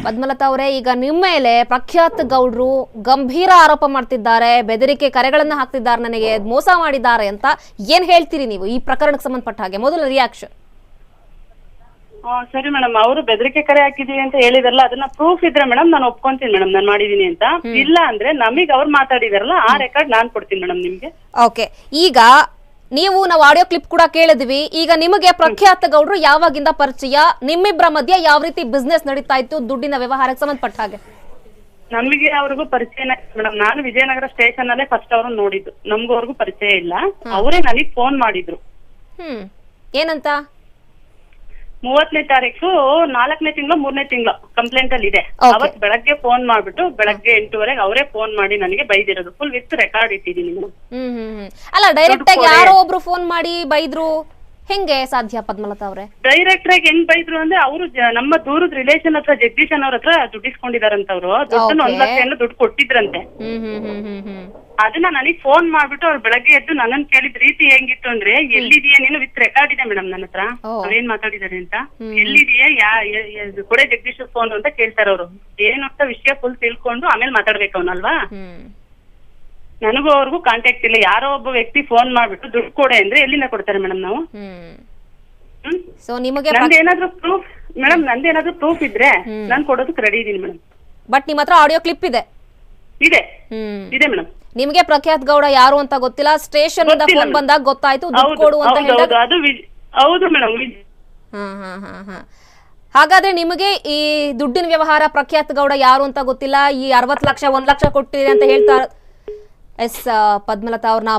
ಪದ್ಮಲತಾ ಅವರೇ ಈಗ ನಿಮ್ಮ ಮೇಲೆ ಪ್ರಖ್ಯಾತ ಗೌಡ್ರು ಗಂಭೀರ ಆರೋಪ ಮಾಡ್ತಿದ್ದಾರೆ ಬೆದರಿಕೆ ಕರೆಗಳನ್ನ ಹಾಕ್ತಿದ್ದಾರೆ ನನಗೆ ಮೋಸ ಮಾಡಿದ್ದಾರೆ ಅಂತ ಏನ್ ಹೇಳ್ತೀರಿ ನೀವು ಈ ಪ್ರಕರಣಕ್ಕೆ ಸಂಬಂಧಪಟ್ಟ ಹಾಗೆ? ಮೊದಲ ರಿಯಾಕ್ಷನ್ ಆ, ಸರಿ ಮೇಡಮ್ ಅವರು ಬೆದರಿಕೆ ಕರೆ ಹಾಕಿದೀವಿ ಅಂತ ಹೇಳಿದಾರಲ್ಲ ಅದನ್ನ ಪ್ರೂಫ್ ಇದ್ರೆ ಮೇಡಮ್ ನಾನು ಒಪ್ಕೊಂತೀನಿ ಮೇಡಮ್ ನಾನು ಮಾಡಿದೀನಿ ಅಂತ. ಇಲ್ಲ ಅಂದ್ರೆ ನಮಗ್ ಅವ್ರು ಮಾತಾಡಿದಾರಲ್ಲ ಆ ರೆಕಾರ್ಡ್ ನಾನ್ ಕೊಡ್ತೀನಿ ಮೇಡಮ್ ನಿಮ್ಗೆ. ಓಕೆ ಈಗ ನೀವು ನಾವು ಆಡಿಯೋ ಕ್ಲಿಪ್ ಕೂಡ ಕೇಳಿದ್ವಿ. ಈಗ ನಿಮಗೆ ಪ್ರಖ್ಯಾತ ಗೌಡ್ರು ಯಾವಾಗಿಂದ ಪರಿಚಯ? ನಿಮ್ಮಿಬ್ಬರ ಮಧ್ಯೆ ಯಾವ ರೀತಿ ಬಿಸ್ನೆಸ್ ನಡೀತಾ ಇತ್ತು? ದುಡ್ಡಿನ ವ್ಯವಹಾರಕ್ಕೆ ಸಂಬಂಧಪಟ್ಟ ಹಾಗೆ. ನಮಗೆ ಅವ್ರಿಗೂ ಪರಿಚಯ ಮೇಡಮ್ ನಾನು ವಿಜಯನಗರ ಸ್ಟೇಷನ್ ಅಲ್ಲೇ ಫಸ್ಟ್ ಅವ್ರನ್ನ ನೋಡಿದ್ದು. ನಮ್ಗೂ ಅವ್ರಿಗೂ ಪರಿಚಯ ಇಲ್ಲ. ಅವರೇ ನನಗೆ ಫೋನ್ ಮಾಡಿದ್ರು. ಹ್ಮ್. ಏನಂತ? ಮೂವತ್ತನೇ ತಾರೀಕು ನಾಲ್ಕನೇ ತಿಂಗಳು ಮೂರನೇ ತಿಂಗಳು ಕಂಪ್ಲೇಂಟ್ ಅಲ್ಲಿ ಇದೆ. ಅವತ್ ಬೆಳಗ್ಗೆ ಫೋನ್ ಮಾಡ್ಬಿಟ್ಟು ಬೆಳಗ್ಗೆ ಎಂಟೂವರೆಗೆ ಅವರೇ ಫೋನ್ ಮಾಡಿ ನನಗೆ ಬೈದಿರೋದು. ಫುಲ್ ವಿತ್ ರೆಕಾರ್ಡ್ ಇಟ್ಟಿದೀನಿ ಅಲ್ಲ ಡೈರೆಕ್ಟ್ ಆಗಿ ಯಾರೋ ಒಬ್ರು ಫೋನ್ ಮಾಡಿ ಬೈದ್ರು? ಹೆಂಗೆ ಸಾಧ್ಯ ಪದ್ಮಲತಾ ಅವ್ರೆ? ಡೈರೆಕ್ಟರ್ ಆಗಿ ಹೆಂಗ್ ಬೈದ್ರು ಅಂದ್ರೆ ಅವರು ನಮ್ಮ ದೂರದ ರಿಲೇಷನ್ ಹತ್ರ ಜಗದೀಶ್ ಅವ್ರ ಹತ್ರ ದುಡ್ಡಿಸ್ಕೊಂಡಿದಾರಂತ ಅವರು. ದುಡ್ಡನ್ನ ಒಂದ್ ಲಕ್ಷ ಏನೋ ದುಡ್ಡು ಕೊಟ್ಟಿದ್ರಂತೆ. ಅದನ್ನ ನನಗೆ ಫೋನ್ ಮಾಡ್ಬಿಟ್ಟು ಅವ್ರು ಬೆಳಗ್ಗೆ ಎದ್ದು ನನ್ನನ್ ಕೇಳಿದ ರೀತಿ ಹೆಂಗಿತ್ತು ಅಂದ್ರೆ ಎಲ್ಲಿದೆಯಾ ನೀನು ವಿತ್ ರೆಕಾರ್ಡ್ ಇದೆ ಮೇಡಮ್ ನನ್ನ ಹತ್ರ. ಅವ್ರೇನ್ ಮಾತಾಡಿದಾರೆ ಅಂತ. ಎಲ್ಲಿದೆಯಾ ಯಾ ಕೊಡೆ ಜಗದೀಶ್ ಫೋನ್ ಅಂತ ಕೇಳ್ತಾರ ಅವ್ರು. ಏನು ಅಂತ ವಿಷಯ ಫುಲ್ ತಿಳ್ಕೊಂಡು ಆಮೇಲೆ ಮಾತಾಡ್ಬೇಕು ಅವನಲ್ವಾ ನನಗೂ ಅವ್ರಿಗೂ ಕಾಂಟ್ಯಾಕ್ಟ್ ಇಲ್ಲ. ಯಾರೋ ಒಬ್ಬ ವ್ಯಕ್ತಿ ಫೋನ್ ಮಾಡ್ಬಿಟ್ಟು ದುಡ್ಡು ಕೊಡೆ ಅಂದ್ರೆ ಎಲ್ಲಿಂದ ಕೊಡ್ತಾರೆ ಮೇಡಮ್ ನಾವು? ಹ್ಮ್. ಸೊ ನಿಮಗೆ ನಂದೇನಾದ್ರೂ ಪ್ರೂಫ್ ಮೇಡಮ್ ನಂದೇನಾದ್ರೂ ಪ್ರೂಫ್ ಇದ್ರೆ ನಾನು ಕೊಡೋದಕ್ಕೆ ರೆಡಿ ಇದೀನಿ ಮೇಡಮ್ ಬಟ್ ನಿಮ್ಮ ಹತ್ರ ಆಡಿಯೋ ಕ್ಲಿಪ್ ಇದೆ. ಇದೆ. ಇದೆ ಮೇಡಮ್ ನಿಮಗೆ ಪ್ರಖ್ಯಾತ್ ಗೌಡ ಯಾರು ಅಂತ ಗೊತ್ತಿಲ್ಲ. ಸ್ಟೇಷನ್ ಇಂದ ಫೋನ್ ಬಂದಾಗ ಗೊತ್ತಾಯ್ತು. ದುಡ್ಡು ಕೊಡು ಅಂತ ಹೇಳಿದಾಗ ಅದು ಹೌದು ಮೇಡಮ್ ಹಾ ಹಾ ಹಾ ಹಾ. ಹಾಗಾದ್ರೆ ನಿಮಗೆ ಈ ದುಡ್ಡಿನ ವ್ಯವಹಾರ ಪ್ರಖ್ಯಾತ್ ಗೌಡ ಯಾರು ಅಂತ ಗೊತ್ತಿಲ್ಲ. ಈ ಅರವತ್ತು ಲಕ್ಷ ಒಂದ್ ಲಕ್ಷ ಕೊಟ್ಟಿದೆ ಅಂತ ಹೇಳ್ತಾ ಎಸ್ ಪದ್ಮಲತಾ ಅವ್ರನ್ನ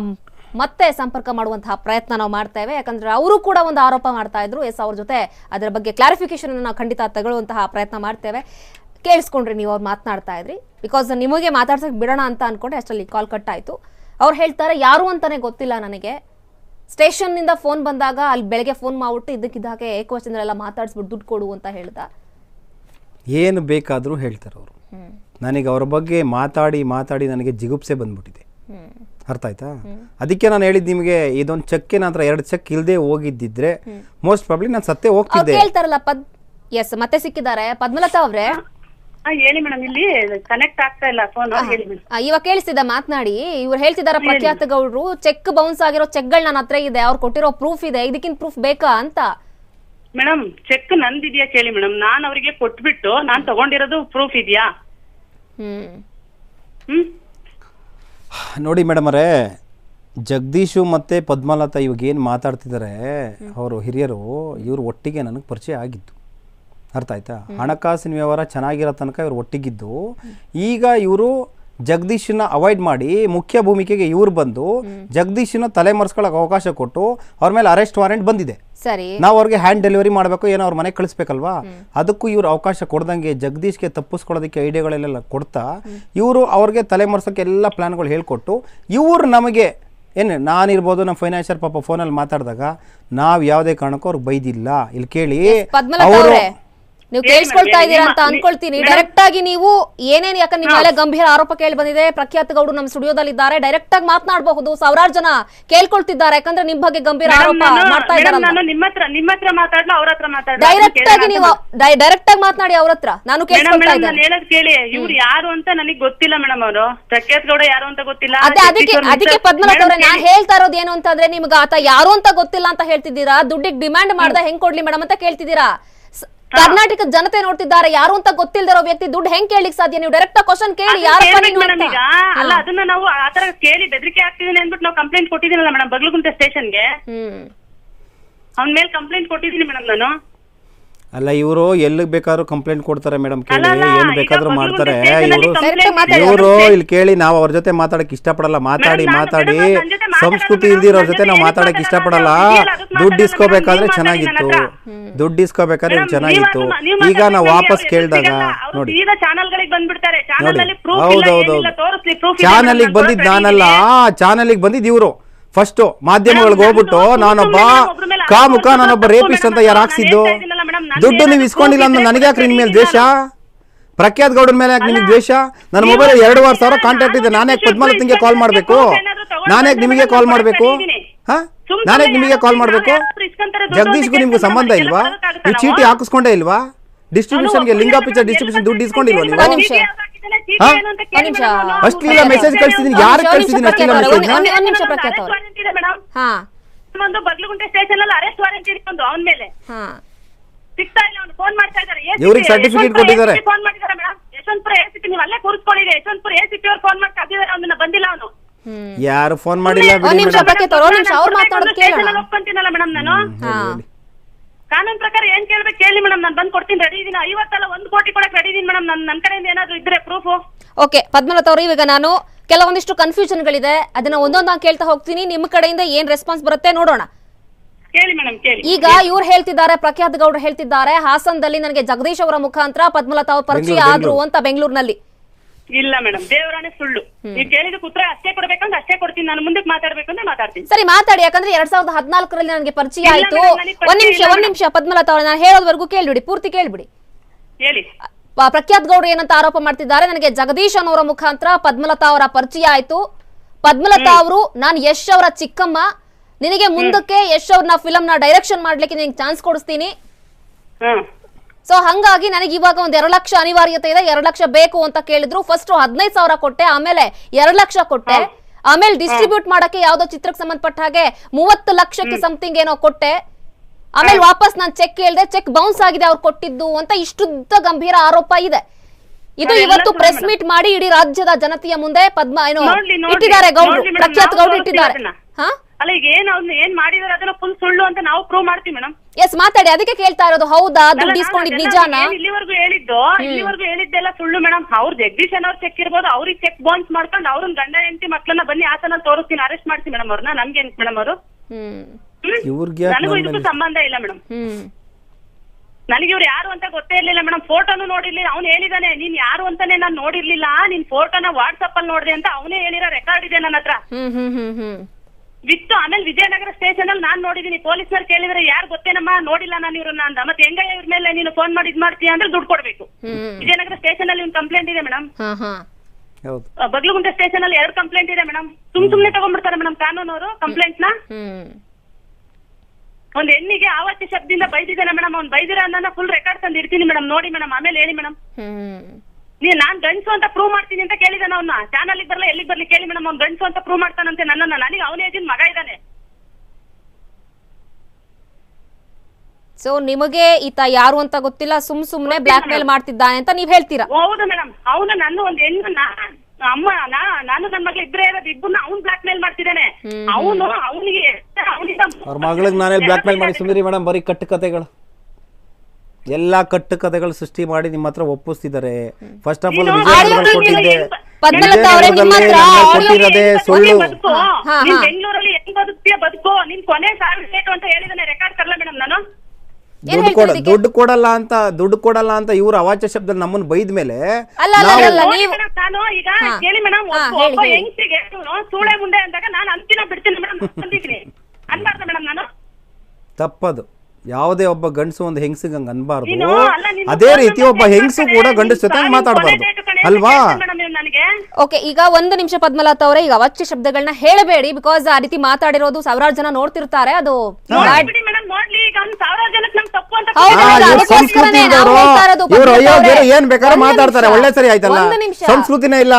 ಮತ್ತೆ ಸಂಪರ್ಕ ಮಾಡುವಂತಹ ಪ್ರಯತ್ನ ನಾವು ಮಾಡ್ತೇವೆ ಯಾಕಂದ್ರೆ ಅವರು ಕೂಡ ಒಂದು ಆರೋಪ ಮಾಡ್ತಾ ಇದ್ರು. ಎಸ್ ಅವ್ರ ಜೊತೆ ಅದರ ಬಗ್ಗೆ ಕ್ಲಾರಿಫಿಕೇಶನ್ ನಾವು ಖಂಡಿತ ತಗೊಳ್ಳುವಂತಹ ಪ್ರಯತ್ನ ಮಾಡ್ತೇವೆ ಕೇಳಿಸ್ಕೊಂಡ್ರಿ ನೀವು ಅವ್ರು ಮಾತನಾಡ್ತಾ ಇದ್ರಿ. ಬಿಕಾಸ್ ನಿಮಗೆ ಮಾತಾಡ್ಸಕ್ ಬಿಡೋಣ ಅಂತ ಅನ್ಕೊಂಡೆ ಅಷ್ಟರಲ್ಲಿ ಕಾಲ್ ಕಟ್ ಆಯ್ತು. ಅವ್ರು ಹೇಳ್ತಾರೆ ಯಾರು ಅಂತಾನೆ ಗೊತ್ತಿಲ್ಲ ನನಗೆ. ಸ್ಟೇಷನ್ನಿಂದ ಫೋನ್ ಬಂದಾಗ ಅಲ್ಲಿ ಬೆಳಗ್ಗೆ ಫೋನ್ ಮಾಡ್ಬಿಟ್ಟು ಇದಕ್ಕಿದ್ದಾಗೆ ಏಕವಚನದಲ್ಲೆಲ್ಲ ಮಾತಾಡಿಸ್ಬಿಟ್ಟು ದುಡ್ಡು ಕೊಡು ಅಂತ ಹೇಳ್ದ. ಏನು ಬೇಕಾದರೂ ಹೇಳ್ತಾರೆ ಅವರು. ನನಗೆ ಅವ್ರ ಬಗ್ಗೆ ಮಾತಾಡಿ ಮಾತಾಡಿ ನನಗೆ ಜಿಗುಪ್ಸೆ ಬಂದ್ಬಿಟ್ಟಿದೆ. ಅರ್ಥ ಆಯ್ತಾ? ಅದಕ್ಕೆ ನಾನು ಹೇಳಿದ್ ನಿಮಗೆ ಇದೊಂದು ಚೆಕ್ ನಂತರ ಎರಡು ಚೆಕ್ ಇಲ್ಲದೆ ಹೋಗಿದ್ದಿದ್ರೆ ಮೋಸ್ಟ್ ಪ್ರಾಬ್ಲಿ ನಾನು ಸತ್ತೇ ಅವ್ರು ಹೋಗ್ತಿದ್ದೆ. ಹೇಳ್ತಾರಲ್ಲ ಪದ್ ಎಸ್ ಮತ್ತೆ ಸಿಕ್ಕಿದ್ದಾರೆ. ಪದ್ಮಲತಾ ಅವ್ರೆ? ಹೇಳಿ ಮೇಡಮ್ ಇಲ್ಲಿ ಕನೆಕ್ಟ್ ಆಗ್ತಾ ಇಲ್ಲ ಫೋನ್ ಇವಾಗ ಕೇಳಿಸ್ತಿದ್ದ ಮಾತನಾಡಿ ಇವ್ರು ಹೇಳ್ತಿದಾರ ಪ್ರಖ್ಯಾತ ಗೌಡ್ರು ಚೆಕ್ ಬೌನ್ಸ್ ಆಗಿರೋ ಚೆಕ್ಗಳು ನನ್ನ ಹತ್ರ ಇದೆ ಅವ್ರು ಕೊಟ್ಟಿರೋ ಪ್ರೂಫ್ ಇದೆ ಇದಕ್ಕಿಂತ ಪ್ರೂಫ್ ಬೇಕಾ ಅಂತ. ಮೇಡಮ್ ಚೆಕ್ ನಂದಿದ್ಯಾ ಕೇಳಿ ಮೇಡಮ್ ನಾನ್ ಅವರಿಗೆ ಕೊಟ್ಬಿಟ್ಟು ನಾನ್ ತಗೊಂಡಿರೋದು ಪ್ರೂಫ್ ಇದೆಯಾ? ಹ್ಮ್. ಹ್ಮ್? ನೋಡಿ ಮೇಡಮ್ ಅವರೇ, ಜಗದೀಶು ಮತ್ತು ಪದ್ಮಲತಾ ಇವಾಗ ಏನು ಮಾತಾಡ್ತಿದ್ದಾರೆ ಅವರು ಹಿರಿಯರು, ಇವರು ಒಟ್ಟಿಗೆ ನನಗೆ ಪರಿಚಯ ಆಗಿದ್ದು. ಅರ್ಥ ಆಯ್ತಾ? ಹಣಕಾಸಿನ ವ್ಯವಹಾರ ಚೆನ್ನಾಗಿರೋ ತನಕ ಇವರು ಒಟ್ಟಿಗಿದ್ದು. ಈಗ ಇವರು ಜಗದೀಶನ್ನ ಅವಾಯ್ಡ್ ಮಾಡಿ ಮುಖ್ಯ ಭೂಮಿಕೆಗೆ ಇವ್ರು ಬಂದು ಜಗದೀಶನ ತಲೆ ಅವಕಾಶ ಕೊಟ್ಟು ಅವ್ರ ಮೇಲೆ ಅರೆಸ್ಟ್ ವಾರೆಂಟ್ ಬಂದಿದೆ. ಸರಿ. ನಾವು ಅವ್ರಿಗೆ ಹ್ಯಾಂಡ್ ಡೆಲಿವರಿ ಮಾಡಬೇಕು ಏನೋ ಅವ್ರ ಮನೆಗೆ ಕಳಿಸ್ಬೇಕಲ್ವಾ? ಅದಕ್ಕೂ ಇವ್ರು ಅವಕಾಶ ಕೊಡ್ದಂಗೆ ಜಗದೀಶ್ಗೆ ತಪ್ಪಿಸ್ಕೊಳ್ಳೋದಕ್ಕೆ ಐಡಿಯಾಗಳೆಲ್ಲ ಕೊಡ್ತಾ ಇವರು ಅವ್ರಿಗೆ ತಲೆ ಮರೆಸೋಕ್ಕೆ ಎಲ್ಲ ಪ್ಲಾನ್ಗಳು ಹೇಳ್ಕೊಟ್ಟು ಇವ್ರು ನಮಗೆ ಏನು ನಾನಿರ್ಬೋದು ನಮ್ಮ ಫೈನಾನ್ಷಿಯಲ್ ಪಾಪ ಫೋನಲ್ಲಿ ಮಾತಾಡಿದಾಗ ನಾವು ಯಾವುದೇ ಕಾರಣಕ್ಕೂ ಅವ್ರಿಗೆ ಬೈದಿಲ್ಲ. ಇಲ್ಲಿ ಕೇಳಿ ಅವ್ರೆ. ನೀವು ಕೇಳಿಸ್ಕೊಳ್ತಾ ಇದ್ದೀರಾ ಅಂತ ಅನ್ಕೊಳ್ತೀನಿ. ಡೈರೆಕ್ಟ್ ಆಗಿ ನೀವು ಏನೇನ್ ಯಾಕಂದ್ರೆ ನಿಮ್ಮ ಮೇಲೆ ಗಂಭೀರ ಆರೋಪ ಕೇಳಿ ಬಂದಿದೆ. ಪ್ರಖ್ಯಾತ ಗೌಡರು ನಮ್ಮ ಸ್ಟುಡಿಯೋದಲ್ಲಿ ಇದ್ದಾರೆ ಡೈರೆಕ್ಟ್ ಆಗಿ ಮಾತನಾಡಬಹುದು. ಸಾವಿರಾರು ಜನ ಕೇಳ್ಕೊಳ್ತಿದ್ದಾರೆ. ಯಾಕಂದ್ರೆ ನಿಮ್ ಬಗ್ಗೆ ಗಂಭೀರ ಆರೋಪ ಮಾಡ್ತಾ ಇದ್ದಾರೆ ಡೈರೆಕ್ಟ್ ಆಗಿ ನೀವು ಡೈರೆಕ್ಟ್ ಆಗಿ ಮಾತನಾಡಿ ಅವ್ರ ಹತ್ರ. ನಾನು ಇದ್ದೇನೆ. ಕೇಳಿ. ಇವ್ರು ಯಾರು ಅಂತ ನನಗೆ ಗೊತ್ತಿಲ್ಲ ಮೇಡಮ್ ಅವರು. ಪ್ರಖ್ಯಾತ್ ಗೌಡ ಯಾರು ಅಂತ ಗೊತ್ತಿಲ್ಲ. ಅದೇ ಅದಕ್ಕೆ ಅದಕ್ಕೆ ಪದ್ಮನಾಭ್ ಅವ್ರೆ ನಾನ್ ಹೇಳ್ತಾ ಇರೋದು ಏನು ಅಂತಂದ್ರೆ ನಿಮ್ಗೆ ಆತ ಯಾರು ಅಂತ ಗೊತ್ತಿಲ್ಲ ಅಂತ ಹೇಳ್ತಿದ್ದೀರಾ? ದುಡ್ಡಿಗೆ ಡಿಮ್ಯಾಂಡ್ ಮಾಡ್ದ ಹೆಂಗ್ ಕೊಡ್ಲಿ ಮೇಡಮ್ ಅಂತ ಕೇಳ್ತಿದ್ದೀರಾ? ಕರ್ನಾಟಕದ ಜನತೆ ನೋಡ್ತಿದ್ದಾರೆ. ಯಾರು ಅಂತ ಗೊತ್ತಿಲ್ದಿರೋ ವ್ಯಕ್ತಿ ದುಡ್ಡು ಹೆಂಗ್ ಕೇಳಲಿಕ್ಕೆ ಸಾಧ್ಯ? ನೀವು ಡೈರೆಕ್ಟ್ ಕ್ವಶನ್ ಕೇಳಿ ಯಾರು ಅಲ್ಲ ಅದನ್ನ ನಾವು ಆತರ ಕೇಳಿ ಬೆದರಿಕೆ ಆಗ್ತಿದ್ದೀನಿ ಅಂದ್ಬಿಟ್ಟು ನಾವು ಕಂಪ್ಲೇಂಟ್ ಕೊಟ್ಟಿದ್ದೀನಲ್ಲ ಮೇಡಮ್ ಬಗ್ಲುಗುಂಟೆ ಸ್ಟೇಷನ್ಗೆ ಅವ್ನ ಮೇಲೆ ಕಂಪ್ಲೇಂಟ್ ಕೊಟ್ಟಿದ್ದೀನಿ ಮೇಡಮ್ ನಾನು. ಅಲ್ಲ ಇವರು ಎಲ್ಲಿಗೆ ಬೇಕಾದ್ರೂ ಕಂಪ್ಲೇಂಟ್ ಕೊಡ್ತಾರೆ ಮೇಡಮ್ ಕೇಳಿ ಏನು ಬೇಕಾದ್ರೂ ಮಾಡ್ತಾರೆ. ಇವರು. ಇವರು ಇಲ್ಲಿ ಕೇಳಿ ನಾವು ಅವ್ರ ಜೊತೆ ಮಾತಾಡಕ್ ಇಷ್ಟಪಡಲ್ಲ ಮಾತಾಡಿ ಮಾತಾಡಿ. ಸಂಸ್ಕೃತಿ ಇಲ್ದಿರೋ ಇಲ್ದಿರೋರ್ ಜೊತೆ ನಾವು ಮಾತಾಡಕ್ಕೆ ಮಾತಾಡಕ್ ಇಷ್ಟಪಡಲ್ಲ. ದುಡ್ಡು ಇಸ್ಕೋಬೇಕಾದ್ರೆ ಚೆನ್ನಾಗಿತ್ತು. ದುಡ್ಡು ಇಸ್ಕೋಬೇಕಾದ್ರೆ ಚೆನ್ನಾಗಿತ್ತು. ಈಗ ನಾವು ವಾಪಸ್ ಕೇಳಿದಾಗ ನೋಡಿ. ನೋಡಿ. ಅಲ್ಲಿ ಪ್ರೂಫ್ ಇಲ್ಲ ಹೌದೌದು ಏನಿಲ್ಲ ತೋರಿಸ್ಲಿ ಪ್ರೂಫ್ ಇದೆ ಚಾನಲಿಗೆ ಬಂದಿದ್ದು ನಾನು ನಾನಲ್ಲ ಚಾನಲಿಗೆ ಬಂದಿದ್ದು ಇವರು. ಫಸ್ಟ್ ಮಾಧ್ಯಮಗಳಿಗೆ ಹೋಗ್ಬಿಟ್ಟು ನಾನೊಬ್ಬ ಕಾಮುಖ ನಾನೊಬ್ಬ ರೇಪಿಸ್ಟ್ ಅಂತ ಯಾರು ಹಾಕ್ಸಿದ್ದು ದುಡ್ಡು ನೀವು ಇಸ್ಕೊಂಡಿಲ್ಲ ಅಂದ್ರೆ ನನಗೆ ಯಾಕೆ ನಿಮ್ಮ ಮೇಲೆ ದ್ವೇಷ ಪ್ರಖ್ಯಾತ್ ಗೌಡನ ಮೇಲೆ ಯಾಕೆ ನಿಮಗೆ ದ್ವೇಷ ನನ್ನ ಮೊಬೈಲ್ ಎರಡೂವರೆ ಸಾವಿರ ಕಾಂಟ್ಯಾಕ್ಟ್ ಇದೆ ನಾನೇ ಪದ್ಮಾಲತಿಗೆ ಕಾಲ್ ಮಾಡಬೇಕು ನಾನೇ ನಿಮಗೆ ಕಾಲ್ ಮಾಡಬೇಕು ಹಾ ನಾನೇ ನಿಮಗೆ ಕಾಲ್ ಮಾಡಬೇಕು ಜಗದೀಶ್ಗೂ ನಿಮ್ಗೆ ಸಂಬಂಧ ಇಲ್ವಾ ನೀವು ಚೀಟಿ ಹಾಕಿಸ್ಕೊಂಡೇ ಇಲ್ವಾ ಡಿಸ್ಟ್ರಿಬ್ಯೂಷನ್ಗೆ ಲಿಂಗ ಪಿಕ್ಚರ್ ಡಿಸ್ಟ್ರಿಬ್ಯೂಷನ್ ದುಡ್ಡು ಇಸ್ಕೊಂಡಿಲ್ವಾ ನೀವು? ಫಸ್ಟ್ ನಿಮಿಷ. ಹಾ? ನಿಮಿಷ. ಅಶ್ಲೀಲ ಮೆಸೇಜ್ ಕಳಿಸಿದೀನಿ ಯಾರು ಒಂದ್ ನಿಮಿಷ ಕಳಿಸಿದೀನಿ ಅಶ್ಲೀಲ ಪ್ರಖ್ಯಾತ್ ಅವ್ರೆ, ಮೆಸೇಜ್ ಒಂದ್- ಒಂದ್ ನಿಮಿಷ ಪ್ರಖ್ಯಾತ್ ಅವ್ರೆ. ಮೇಡಮ್ ಹಾ. ಒಂದು ಬಗ್ಲುಗುಂಟೆ ಸ್ಟೇಷನ್ ಅಲ್ಲಿ ಅರೆಸ್ಟ್ ವಾರೆಂಟ್ ಒಂದು ಅವನ ಮೇಲೆ. ಹಾ. ಸಿಗ್ತಾ ಇಲ್ಲ ಅವ್ನು ಫೋನ್ ಮಾಡ್ತಾ ಇದ್ದಾರೆ ಇವ್ರಿಗೆ certificate ಕೊಟ್ಟಿದ್ದಾರೆ. ಫೋನ್ ಮಾಡಿದ್ದಾರೆ ಮೇಡಮ್ ಯಶವಂತಪುರ ನೀವು ಅಲ್ಲೇ ಕೂರಿಸ್ಕೊಂಡಿದೆ ಯಶವಂತಪುರ ಅವ್ರು ಫೋನ್ ಮಾಡಿ ಕರೆದಿದ್ದಾರೆ ಅವನ್ನ ಬಂದಿಲ್ಲ ಅವನು. ಯಾರು ಫೋನ್ ಮಾಡಿಲ್ಲ ಒಂದ್ ನಿಮಿಷ ಮೇಡಮ್ ಪ್ರಖ್ಯಾತ್ ಅವ್ರೆ, ಒಂದ್ ನಿಮಿಷ. ಅವ್ರು ಮಾತಾಡೋದು ಕೇಳೋಣ. ಒಪ್ಕೊಂತೀನಲ್ಲ ಮೇಡಮ್ ನಾನು. ಹಾ ಕಾನೂನು ಪ್ರಕಾರ ಏನ್ ಕೇಳ್ಬೇಕು ಕೇಳಿ ಮೇಡಮ್ ನಾನು ಬಂದ್ ಕೊಡ್ತೀನಿ ರೆಡಿ ಇದೀನಿ. ಐವತ್ತಲ್ಲ ಒಂದ್ ಕೋಟಿ ಕೊಡಕ್ ರೆಡಿ ಇದೀನಿ ಮೇಡಮ್. ನನ್ ನನ್ನ ಕಡೆಯಿಂದ ಏನಾದ್ರು ಇದ್ರೆ ಪ್ರೂಫ್ ಓಕೆ ಪದ್ಮಲತಾ ಅವರು ಇವಾಗ ನಾನು ಕೆಲವೊಂದಿಷ್ಟು ಕನ್ಫ್ಯೂಷನ್ಗಳಿದೆ ಅದನ್ನ ಒಂದೊಂದಾಗಿ ಕೇಳ್ತಾ ಹೋಗ್ತೀನಿ. ನಿಮ್ಮ ಕಡೆಯಿಂದ ಏನ್ ರೆಸ್ಪಾನ್ಸ್ ಬರುತ್ತೆ ನೋಡೋಣ. ಕೇಳಿ ಮೇಡಮ್ ಕೇಳಿ. ಈಗ ಇವ್ರು ಹೇಳ್ತಿದ್ದಾರೆ ಪ್ರಖ್ಯಾತ್ ಗೌಡ್ರು ಹೇಳ್ತಿದ್ದಾರೆ. ಹಾಸನದಲ್ಲಿ ನನಗೆ ಜಗದೀಶ್ ಅವರ ಮುಖಾಂತರ ಪದ್ಮಲತಾ ಅವ್ರ ಪರಿಚಯ ಆದ್ರು ಅಂತ ಬೆಂಗಳೂರಿನಲ್ಲಿ. ಇಲ್ಲ ಮೇಡಮ್ ದೇವರಾಣೆ ಸುಳ್ಳು. ನೀವು ಕೇಳಿದ ಉತ್ತರ ಅಷ್ಟೇ ಕೊಡ್ಬೇಕಂದ್ರೆ ಅಷ್ಟೇ ಕೊಡ್ತೀನಿ. ನಾನು ಮುಂದಕ್ಕೆ ಮಾತಾಡ್ಬೇಕಂದ್ರೆ ಮಾತಾಡ್ತೀನಿ. ಸರಿ ಮಾತಾಡಿ. ಯಾಕಂದ್ರೆ ಎರಡ್ ಸಾವಿರದ ಹದಿನಾಲ್ಕರಲ್ಲಿ ನನಗೆ ಪರಿಚಯ ಆಯ್ತು. ಒಂದ್ ನಿಮಿಷ ಒಂದ್ ನಿಮಿಷ ಪದ್ಮಲತಾ ಅವ್ರೆ ನಾನು ಹೇಳೋದ್ವರೆಗೂ ಕೇಳ್ಬಿಡಿ ಪೂರ್ತಿ ಕೇಳ್ಬಿಡಿ. ಹೇಳಿ. ಪ್ರಖ್ಯಾತ್ ಗೌಡ್ರು ಏನಂತ ಆರೋಪ ಮಾಡ್ತಿದ್ದಾರೆ ನನಗೆ ಜಗದೀಶ್ ಅನ್ನೋರ ಮುಖಾಂತರ ಪದ್ಮಲತಾ ಅವರ ಪರಿಚಯ ಆಯ್ತು. ಪದ್ಮಲತಾ ಅವರು ನಾನು ಯಶ್ ಅವರ ಚಿಕ್ಕಮ್ಮ. ನಿನಗೆ ಮುಂದಕ್ಕೆ ಯಶ್ ಅವ್ರನ್ನ ಫಿಲಂನ ನ ಡೈರೆಕ್ಷನ್ ಮಾಡ್ಲಿಕ್ಕೆ ನಿನಗೆ ಚಾನ್ಸ್ ಕೊಡಿಸ್ತೀನಿ. ಸೊ ಹಂಗಾಗಿ ನನಗೆ ಇವಾಗ ಒಂದ್ ಎರಡು ಲಕ್ಷ ಅನಿವಾರ್ಯತೆ ಇದೆ ಎರಡು ಲಕ್ಷ ಬೇಕು ಅಂತ ಕೇಳಿದ್ರು. ಫಸ್ಟ್ ಹದಿನೈದು ಸಾವಿರ ಕೊಟ್ಟೆ ಆಮೇಲೆ ಎರಡು ಲಕ್ಷ ಕೊಟ್ಟೆ. ಆಮೇಲೆ ಡಿಸ್ಟ್ರಿಬ್ಯೂಟ್ ಮಾಡಕ್ಕೆ ಯಾವ್ದೋ ಚಿತ್ರಕ್ಕೆ ಸಂಬಂಧಪಟ್ಟ ಹಾಗೆ ಮೂವತ್ತು ಲಕ್ಷಕ್ಕೆ ಸಮಥಿಂಗ್ ಏನೋ ಕೊಟ್ಟೆ. ಆಮೇಲೆ ವಾಪಸ್ ನಾನು ಚೆಕ್ ಕೇಳಿದೆ ಚೆಕ್ ಬೌನ್ಸ್ ಆಗಿದೆ ಅವ್ರು ಕೊಟ್ಟಿದ್ದು ಅಂತ ಇಷ್ಟುದ್ದ ಗಂಭೀರ ಆರೋಪ ಇದೆ. ಇದು ಇವತ್ತು ಪ್ರೆಸ್ ಮೀಟ್ ಮಾಡಿ ಇಡೀ ರಾಜ್ಯದ ಜನತೆಯ ಮುಂದೆ ಪದ್ಮ ಏನು. ಇಟ್ಟಿದ್ದಾರೆ ಗೌಡ್ರು ಪ್ರಖ್ಯಾತ ಗೌಡ್ರು ಇಟ್ಟಿದ್ದಾರೆ. ಹಾ? ಅಲ್ಲ ಈಗ ಏನ್ ಅವ್ನು ಏನ್ ಮಾಡಿದಾರೆ ಅದನ್ನ ಫುಲ್ ಸುಳ್ಳು ಅಂತ ನಾವು ಪ್ರೂವ್ ಮಾಡ್ತೀವಿ ಮೇಡಮ್. ಎಸ್ ಮಾತಾಡಿ. ಅದಕ್ಕೆ ಕೇಳ್ತಾ ಇರೋದು ಹೌದಾ? ದುಡ್ಡು ಇಸ್ಕೊಂಡಿದ್ ನಿಜಾನ? ಇಲ್ಲಿವರೆಗೂ ಹೇಳಿದ್ದು ಇಲ್ಲಿವರೆಗೂ ಹೇಳಿದ್ದೆಲ್ಲ ಸುಳ್ಳು ಮೇಡಮ್ ಅವ್ರ ಜಗದೀಶನ್ ಅವ್ರ ಚೆಕ್ ಇರ್ಬೋದು ಅವ್ರಿಗೆ ಚೆಕ್ ಬೌನ್ಸ್ ಮಾಡ್ಕೊಂಡು ಅವ್ರನ್ನ ಗಂಡ ಹೆಂಡತಿ ಮಕ್ಕಳನ್ನ ಬನ್ನಿ ಆತನ ತೋರಿಸ್ತೀನಿ ಅರೆಸ್ಟ್ ಮಾಡ್ತೀನಿ ಮೇಡಮ್ ಅವ್ರನ್ನ. ನಮ್ಗೆ ಮೇಡಮ್ ಅವರು? ಹ್ಮ್. ಇವ್ರಿಗೆ ನನಗೂ ನನ್ ಇದಕ್ಕೂ ಸಂಬಂಧ ಇಲ್ಲ ಮೇಡಮ್ ಹ್ಮ್. ನನಗೆ ಇವ್ರು ಯಾರು ಅಂತ ಗೊತ್ತೇ ಇರ್ಲಿಲ್ಲ ಮೇಡಮ್ ಫೋಟೋನು ನೋಡಿರ್ಲಿಲ್ಲ. ಅವ್ನು ಹೇಳಿದಾನೆ ನೀನ್ ಯಾರು ಅಂತಾನೆ ನಾನು ನೋಡಿರ್ಲಿಲ್ಲ. ನಿನ್ ಫೋಟೋನ ವಾಟ್ಸಪ್ ಅಲ್ಲಿ ನೋಡಿದೆ ಅಂತ ಅವನೇ ಹೇಳಿರೋ ರೆಕಾರ್ಡ್ ಇದೆ ನನ್ನ ಹತ್ರ. ವಿತ್ತು ಆಮೇಲೆ ವಿಜಯನಗರ ಸ್ಟೇಷನ್ ಅಲ್ಲಿ ನಾನ್ ನೋಡಿದೀನಿ. ಪೊಲೀಸ್ನವ್ರು ಕೇಳಿದ್ರೆ ಯಾರು ಗೊತ್ತೇನಮ್ಮ? ನೋಡಿಲ್ಲ ನಾನು ಇವ್ರನ್ನ ಅಂದ. ಮತ್ತೆ ಹೆಂಗ ಇವ್ರ ಮೇಲೆ ನೀನು ಫೋನ್ ಮಾಡಿ ಇದ್ ಮಾಡ್ತೀಯ ಅಂದ್ರೆ ದುಡ್ಡು ಕೊಡ್ಬೇಕು. ವಿಜಯನಗರ ಸ್ಟೇಷನ್ ಅಲ್ಲಿ ಒಂದು ಕಂಪ್ಲೇಂಟ್ ಇದೆ ಮೇಡಮ್ ಹಾ ಹಾ. ಹೌದು. ಬಗ್ಲುಗುಂಟೆ ಸ್ಟೇಷನ್ ಅಲ್ಲಿ ಎರಡು ಕಂಪ್ಲೇಂಟ್ ಇದೆ ಮೇಡಮ್ ಸುಮ್ ಸುಮ್ನೆ ತಗೊಂಡ್ಬಿಡ್ತಾರೆ ಮೇಡಮ್ ಕಾನೂನವರು ಕಂಪ್ಲೇಂಟ್ನ. ಒಂದ್ ಹೆಣ್ಣಿಗೆ ಆವತ್ತಿ ಶಬ್ದದಿಂದ ಬೈದಿದ್ದಾನೆ ಮೇಡಮ್ ಅವ್ನ್ ಬೈದಿರ ಅನ್ನ ಫುಲ್ ರೆಕಾರ್ಡ್ ತಂದು ಇಡ್ತೀನಿ ಮೇಡಮ್ ನೋಡಿ ಮೇಡಮ್ ಆಮೇಲೆ ಹೇಳಿ ಮೇಡಮ್ ನೀ ನಾನ್ ಗಂಡ್ಸು ಅಂತ ಪ್ರೂವ್ ಮಾಡ್ತೀನಿ ಅಂತ ಕೇಳಿದಾನ ಅವ್ನ. ಚಾನಲ್ ಬರಲ್ಲ ಎಲ್ಲಿಗೆ ಬರ್ಲಿ ಕೇಳಿ ಮೇಡಮ್ ಅವ್ನ್ ಗಂಡ್ಸು ಅಂತ ಪ್ರೂವ್ ಮಾಡ್ತಾನಂತೆ ನನ್ನನ್ನ. ನನಗೆ ಅವನೇ ಏಜಿನ ಮಗ ಇದ್ದಾನೆ. ಸೊ ನಿಮಗೆ ಈತ ಯಾರು ಅಂತ ಗೊತ್ತಿಲ್ಲ. ಸುಮ್ ಸುಮ್ನೆ ಬ್ಲಾಕ್ ಮೇಲ್ ಮಾಡ್ತಿದ್ದಾನೆ ಅಂತ ನೀವ್ ಹೇಳ್ತೀರಾ? ಹೌದು ಮೇಡಮ್ ಅವನು ನನ್ನ ಒಂದ್ ಹೆಣ್ಣು ಅಮ್ಮ ನಾ ನಾನು ನನ್ನ ಮಗಳು ಇಬ್ಬರೇ ಇರೋದು. ಇಬ್ಬರನ್ನ ಅವ್ನು ಬ್ಲಾಕ್ ಮೇಲ್ ಮಾಡ್ತಿದ್ದಾನೆ ಅವನು ಅವನಿಗೆ ಅವನಿಗೆ ಅವ್ರ ಮಗಳಿಗೆ ನಾನೇ ಬ್ಲಾಕ್ ಮೇಲ್ ಮಾಡಿ ಸುಂದರಿ ಮೇಡಮ್ ಬರೀ ಕಟ್ಟು ಕತೆಗಳು. ಎಲ್ಲ ಕಟ್ಟು ಕಥೆಗಳು ಸೃಷ್ಟಿ ಮಾಡಿ ನಿಮ್ಮ ಹತ್ರ ಒಪ್ಪಿಸ್ತಿದ್ದಾರೆ. ಫಸ್ಟ್ ಆಫ್ ಆಲ್ ವಿಜಯನಗರದಲ್ಲಿ ಕೊಟ್ಟಿದ್ದೆ. ಪದ್ಮಲತಾ ಅವರೇ ನಿಮ್ಮ ಹತ್ರ ವಿಜಯನಗರದಲ್ಲಿ ಕೊಟ್ಟಿರೋದೇ ಸುಳ್ಳು. ಬದುಕು. ಹಾ, ನೀನ್ ಹಾ. ಬೆಂಗಳೂರಲ್ಲಿ ಹೆಂಗ್ ಬದುಕ್ತೀಯ? ಬದುಕು. ನಿನ್ ಕೊನೆ ಸಾವಿರ ರೇಟು ಅಂತ ಹೇಳಿದಾನೆ ರೆಕಾರ್ಡ್ ತರಲ್ಲ ಮೇಡಮ್ ನಾನು. ಏನ್ ದುಡ್ಡು ಕೊಡ? ದುಡ್ಡು ಕೊಡಲ್ಲ ಅಂತ ದುಡ್ಡು ಕೊಡಲ್ಲ ಅಂತ ಇವ್ರ ಅವಾಚ್ಯ ಶಬ್ದ ನಮ್ಮನ್ ಬೈದ ಮೇಲೆ ಅಲ್ಲ, ಅಲ್ಲ, ನಾವು ಅಲ್ಲ, ನೋಡಿ ನೀವು- ಮೇಡಮ್, ನಾನು ಈಗ ಹಾ. ಕೇಳಿ ಮೇಡಮ್ ಹಾ, ಹೇಳಿ, ಒಬ್ಬ ಹೇಳಿ. ಹೆಂಗ್ಸಿಗೆ ಸೂಳೆ ಮುಂದೆ ಅಂದಾಗ ನಾನು ಅಂತಿನ ಬಿಡ್ತೀನಿ ಮೇಡಮ್ ಬಂದಿದ್ದೀನಿ. ಅನ್ಬಾರ್ದ ಮೇಡಮ್ ನಾನು? ತಪ್ಪದು. ಯಾವುದೇ ಒಬ್ಬ ಗಂಡಸು ಒಂದು ಹೆಂಗಸಿಗೆ ಹಂಗ ಅನ್ಬಾರ್ದು. ಅದೇ ರೀತಿ ಒಬ್ಬ ಹೆಂಗಸು ಕೂಡ ಗಂಡಸ ಜೊತೆ ಮಾತಾಡಬಾರ್ದು. ಅಲ್ವಾ ಕೇಳ್ತೀನಿ ಮೇಡಮ್ ನೀವು ನನಗೆ ಓಕೆ ಈಗ ಒಂದು ನಿಮಿಷ ಪದ್ಮಲತಾ ಅವರೇ ಈಗ ಅವಾಚ್ಯ ಶಬ್ದಗಳನ್ನ ಹೇಳಬೇಡಿ ಬಿಕಾಸ್ ಆ ರೀತಿ ಮಾತಾಡಿರೋದು ಸಾವಿರಾರು ಜನ ನೋಡ್ತಿರ್ತಾರೆ ಅದು bad. ಬಿಡಿ ಮೇಡಮ್ ನೋಡ್ಲಿ ಈಗ ಜನಕ್ಕೆ ನಮ್ ತಪ್ಪು ಅಂತ ಹೌದು, ಆ, ಹೌದು, ಅದಕ್ಕೋಸ್ಕರನೇ ಸಂಸ್ಕೃತಿ ನಾವು ಇದ್ದವರು ಹೇಳ್ತಾ ಇರೋದು ಇವ್ರು ಅಯ್ಯೋ ಬೇರೆ ಏನ್ ಬೇಕಾದ್ರೂ ಒಂದು ಮಾತಾಡ್ತಾರೆ ಒಳ್ಳೆ ಸರಿ ಆಯ್ತಲ್ಲ? ಒಂದು ನಿಮಿಷ. ಸಂಸ್ಕೃತಿನೇ ಇಲ್ಲ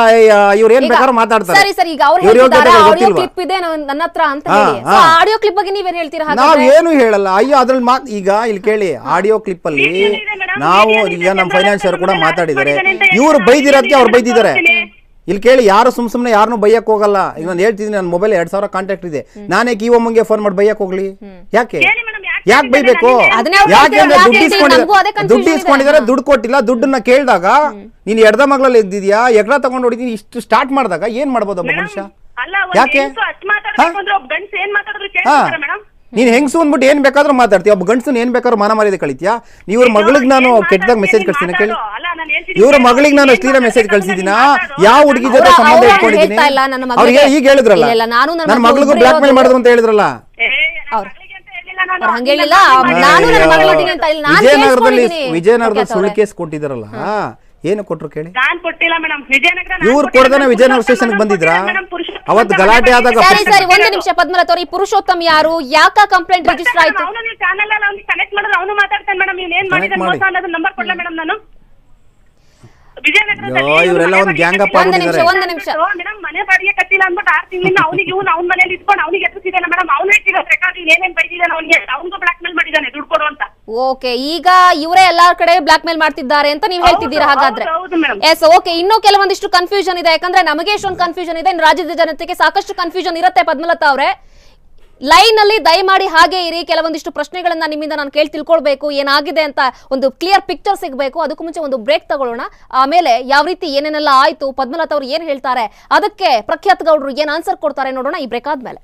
ಇವ್ರು ಏನ್ ಈಗ ಬೇಕಾದ್ರೂ ಮಾತಾಡ್ತಾರೆ. ಸರಿ ಸರಿ ಈಗ ಅವ್ರು ಇವ್ರ ಹೇಳ್ತಿದ್ದಾರೆ ಯೋಗ್ಯತೆ ಆಡಿಯೋ ಗೊತ್ತಿಲ್ವಾ? ಕ್ಲಿಪ್ ಇದೆ ನನ್- ನನ್ನ ಹತ್ರ ಅಂತ ಹಾ, ಹೇಳಿ. ಹಾ. ಆಡಿಯೋ ಕ್ಲಿಪ್ ಬಗ್ಗೆ ನೀವೇನ್ ಹೇಳ್ತೀರಾ ನಾವ್ ಹಾಗಾದ್ರೆ ಏನು ಹೇಳಲ್ಲ. ಅಯ್ಯೋ ಅದ್ರಲ್ಲಿ ಮಾತ್ ಈಗ ಇಲ್ಲಿ ಕೇಳಿ ಆಡಿಯೋ ಕ್ಲಿಪ್ ಅಲ್ಲಿ Video ಇದೆ madam, ನಾವು ಈಗ ನಮ್ಮ ಫೈನಾನ್ಸಿಯರ್ ಕೂಡ ಮಾತಾಡಿದ್ದಾರೆ. ಇವ್ರು. ಬೈದಿರೋದಕ್ಕೆ ಅವ್ರು ಬೈದಿದ್ದಾರೆ. ಇಲ್ಲಿ ಕೇಳಿ ಯಾರು ಸುಮ್ ಸುಮ್ನೆ ಯಾರನ್ನೂ ಬೈಯಕ್ ಹೋಗಲ್ಲ. ಈಗ ನಾನು ಹೇಳ್ತಿದ್ದೀನಿ ನನ್ನ ಮೊಬೈಲ್ ಎರಡ್ ಸಾವಿರ ಕಾಂಟ್ಯಾಕ್ಟ್ ಇದೆ. ನಾನೇ ಕಿವಮ್ಮಂಗೆ ಫೋನ್ ಮಾಡಿ ಬೈಯಕ್ ಹೋಗ್ಲಿ? ಯಾಕೆ? ಯಾಕೆ ಬೈಬೇಕು? ಅದನ್ನೇ ಅವ್ರು ಯಾಕೆ ಅಂದ್ರೆ ದುಡ್ಡು ಇಸ್ಕೊಂಡಿದಾರೆ ಇಸ್ಕೊಂಡಿದ್ದಾರೆ ದುಡ್ಡು. ಇಸ್ಕೊಂಡಿದ್ದಾರೆ. ದುಡ್ಡು ಕೊಟ್ಟಿಲ್ಲ. ದುಡ್ಡನ್ನ ಕೇಳಿದಾಗ ನೀನ್ ಎಡದ ಮಗಳಲ್ಲಿ ಇದ್ದಿದ್ಯಾ? ಎಗ್ರ ತಗೊಂಡು ಹೊಡಿದೀನಿ ಇಷ್ಟು ಸ್ಟಾರ್ಟ್ ಮಾಡಿದಾಗ ಏನ್ ಮಾಡ್ಬೋದು ಒಬ್ಬ Madam, ಮನುಷ್ಯ? ಯಾಕೆ? ಹಾ? ಯಾಕೆ ನೀನ್ ಹೆಂಗಸು ಅಂದ್ಬಿಟ್ಟು ಏನ್ ಬೇಕಾದ್ರೂ ಮಾತಾಡ್ತೀಯ? ಒಬ್ಬ ಗಂಡಸು ಏನ್ ಬೇಕಾದ್ರೂ ಮಾನ ಮರ್ಯಾದೆ ಕಳಿತೀಯಾ? ಇವ್ರ ಮಗಳಿಗೆ ನಾನು ಕೆಟ್ಟದಾಗ ಮೆಸೇಜ್ ಕಳಿಸ್ತೀನಿ ಕೇಳಿ. ಇವ್ರ ಮಗಳಿಗೆ ನಾನು ಅಶ್ಲೀಲ ಮೆಸೇಜ್ ಕಳ್ಸಿದ್ದೀನಾ? ಯಾವ ಹುಡುಗಿ ಜೊತೆ ಸಂಬಂಧ ಇಟ್ಕೊಂಡಿದ್ದೀನಿ? ಅವ್ರಿಗೆ ಈಗ ಹೇಳಿದ್ರಲ್ಲ. ಇಲ್ಲ, ಇಲ್ಲ, ನಾನು ನನ್ನ ಮಗಳಿಗೂ ಬ್ಲಾಕ್ ಮೇಲ್. ಮಾಡಿದ್ರು ಅಂತ ಹೇಳಿದ್ರಲ್ಲ. ಅವ್ರು. ಅವ್ರು ಹಂಗೆ ಹೇಳಿಲ್ಲ. ನಾನು ನನ್ನ ಮಗಳೊಟ್ಟಿಗೆ ಅಂತ ಇಲ್ಲ. ನಾನು ವಿಜಯನಗರದಲ್ಲಿ ವಿಜಯನಗರದಲ್ಲಿ ಸುಳ್ಳು. ಕೇಸ್ ಕೊಟ್ಟಿದ್ದಾರಲ್ಲ. ಏನು ಕೊಟ್ರು ಕೇಳಿ? ನಾನ್ ಕೊಟ್ಟಿಲ್ಲ ಮೇಡಮ್ ವಿಜಯನಗರ ನಾನ್ ಇವ್ರು ಕೊಟ್ಟಿಲ್ಲ. ಕೊಡ್ದೇನೆ. ವಿಜಯನಗರ ಸ್ಟೇಷನ್ ಸ್ಟೇಷನ್ಗೆ ಬಂದಿದ್ರಾ? ಪುರುಷೋತ್ತಮ ಅವತ್ತು ಗಲಾಟೆ ಆದಾಗ ಸರಿ ಸರಿ ಒಂದು ನಿಮಿಷ ಅವ್ರ ಈ ಪುರುಷೋತ್ತಮ್ ಯಾರು? ಯಾಕ ಕಂಪ್ಲೇಂಟ್ ರಿಜಿಸ್ಟರ್ ಆಯ್ತು? ಅವನು ನೀವು ಚಾನಲ್ ಅಲ್ಲಿ ಕನೆಕ್ಟ್ ಮಾಡಿದ್ರೆ ಅವನು ಮಾತಾಡ್ತಾನೆ ಮೇಡಮ್ ಇವ್ನು ಏನ್ ಮಾಡಿದ್ರೆ ಮಾಡಿದಾನೆ ಮಾಡಿ. ಮೋಸ ಅನ್ನೋದು ನಂಬರ್ ಕೊಡ್ಲಾ ಮೇಡಮ್ ನಾನು? ವಿಜಯನಗರದಲ್ಲಿ ಅಯ್ಯೋ, ಇವರೆಲ್ಲ ಒಂದು gang up. ಅಂದ್ಬಿಟ್ಟು ನಿಮಿಷ, ಒಂದು ಮೇಡಮ್ ಮನೆ ಬಾಡಿಗೆ ಕಟ್ಟಿಲ್ಲ ಅಂದ್ಬಿಟ್ಟು ಆರು ತಿಂಗಳಿಂದ ಅವ್ನಿಗೆ ಇವ್ನು ಅವ್ನ ಮನೇಲಿ ಇಟ್ಕೊಂಡು ಅವ್ನಿಗೆ ಎದುರಿಸಿದಾನೆ ಮೇಡಮ್. ಅವ್ನೇ ಇಟ್ಟಿರೋ ರೆಕಾರ್ಡ್ ಏನೇನ್ ಬೈದಿದ್ದಾನೆ ಅವ್ನಿಗೆ? ಅವ್ನಿಗೂ ಬ್ಲಾಕ್ ಮೇಲ್ ಮಾಡಿದ್ದಾನೆ ದುಡ್ಡು ಕೊಡು ಅಂತ. ಓಕೆ ಈಗ ಇವರೇ ಎಲ್ಲಾರ್ ಕಡೆ ಬ್ಲಾಕ್ ಮೇಲ್ ಮಾಡ್ತಿದ್ದಾರೆ ಅಂತ ನೀವು ಹೇಳ್ತಿದ್ದೀರಾ ಹೌದು, ಹಾಗಾದ್ರೆ? ಹೌದು, ಹೌದು ಎಸ್ ಓಕೆ ಇನ್ನೂ ಕೆಲವೊಂದಿಷ್ಟು ಕನ್ಫ್ಯೂಷನ್ ಇದೆ. ಯಾಕಂದ್ರೆ ನಮಗೆ ಎಷ್ಟೊಂದು ಕನ್ಫ್ಯೂಷನ್ ಇದೆ. ಇನ್ನು ರಾಜ್ಯದ ಜನತೆಗೆ ಸಾಕಷ್ಟು ಕನ್ಫ್ಯೂಷನ್ ಇರುತ್ತೆ ಪದ್ಮಲತಾ ಅವರೇ. ಲೈನ್ ಅಲ್ಲಿ ದಯಮಾಡಿ ಹಾಗೆ ಇರಿ. ಕೆಲವೊಂದಿಷ್ಟು ಪ್ರಶ್ನೆಗಳನ್ನ ನಿಮ್ಮಿಂದ ನಾನು ಕೇಳಿ ತಿಳ್ಕೊಳ್ಬೇಕು. ಏನಾಗಿದೆ ಅಂತ ಒಂದು ಕ್ಲಿಯರ್ ಪಿಕ್ಚರ್ ಸಿಗಬೇಕು. ಅದಕ್ಕೂ ಮುಂಚೆ ಒಂದು ಬ್ರೇಕ್ ತಗೊಳ್ಳೋಣ. ಆಮೇಲೆ ಯಾವ ರೀತಿ ಏನೇನೆಲ್ಲ ಆಯ್ತು, ಪದ್ಮಲತಾ ಅವರು ಏನ್ ಹೇಳ್ತಾರೆ, ಅದಕ್ಕೆ ಪ್ರಖ್ಯಾತ್ ಗೌಡ್ರು ಏನ್ ಆನ್ಸರ್ ಕೊಡ್ತಾರೆ ನೋಡೋಣ ಈ ಬ್ರೇಕ್ ಆದ್ಮೇಲೆ.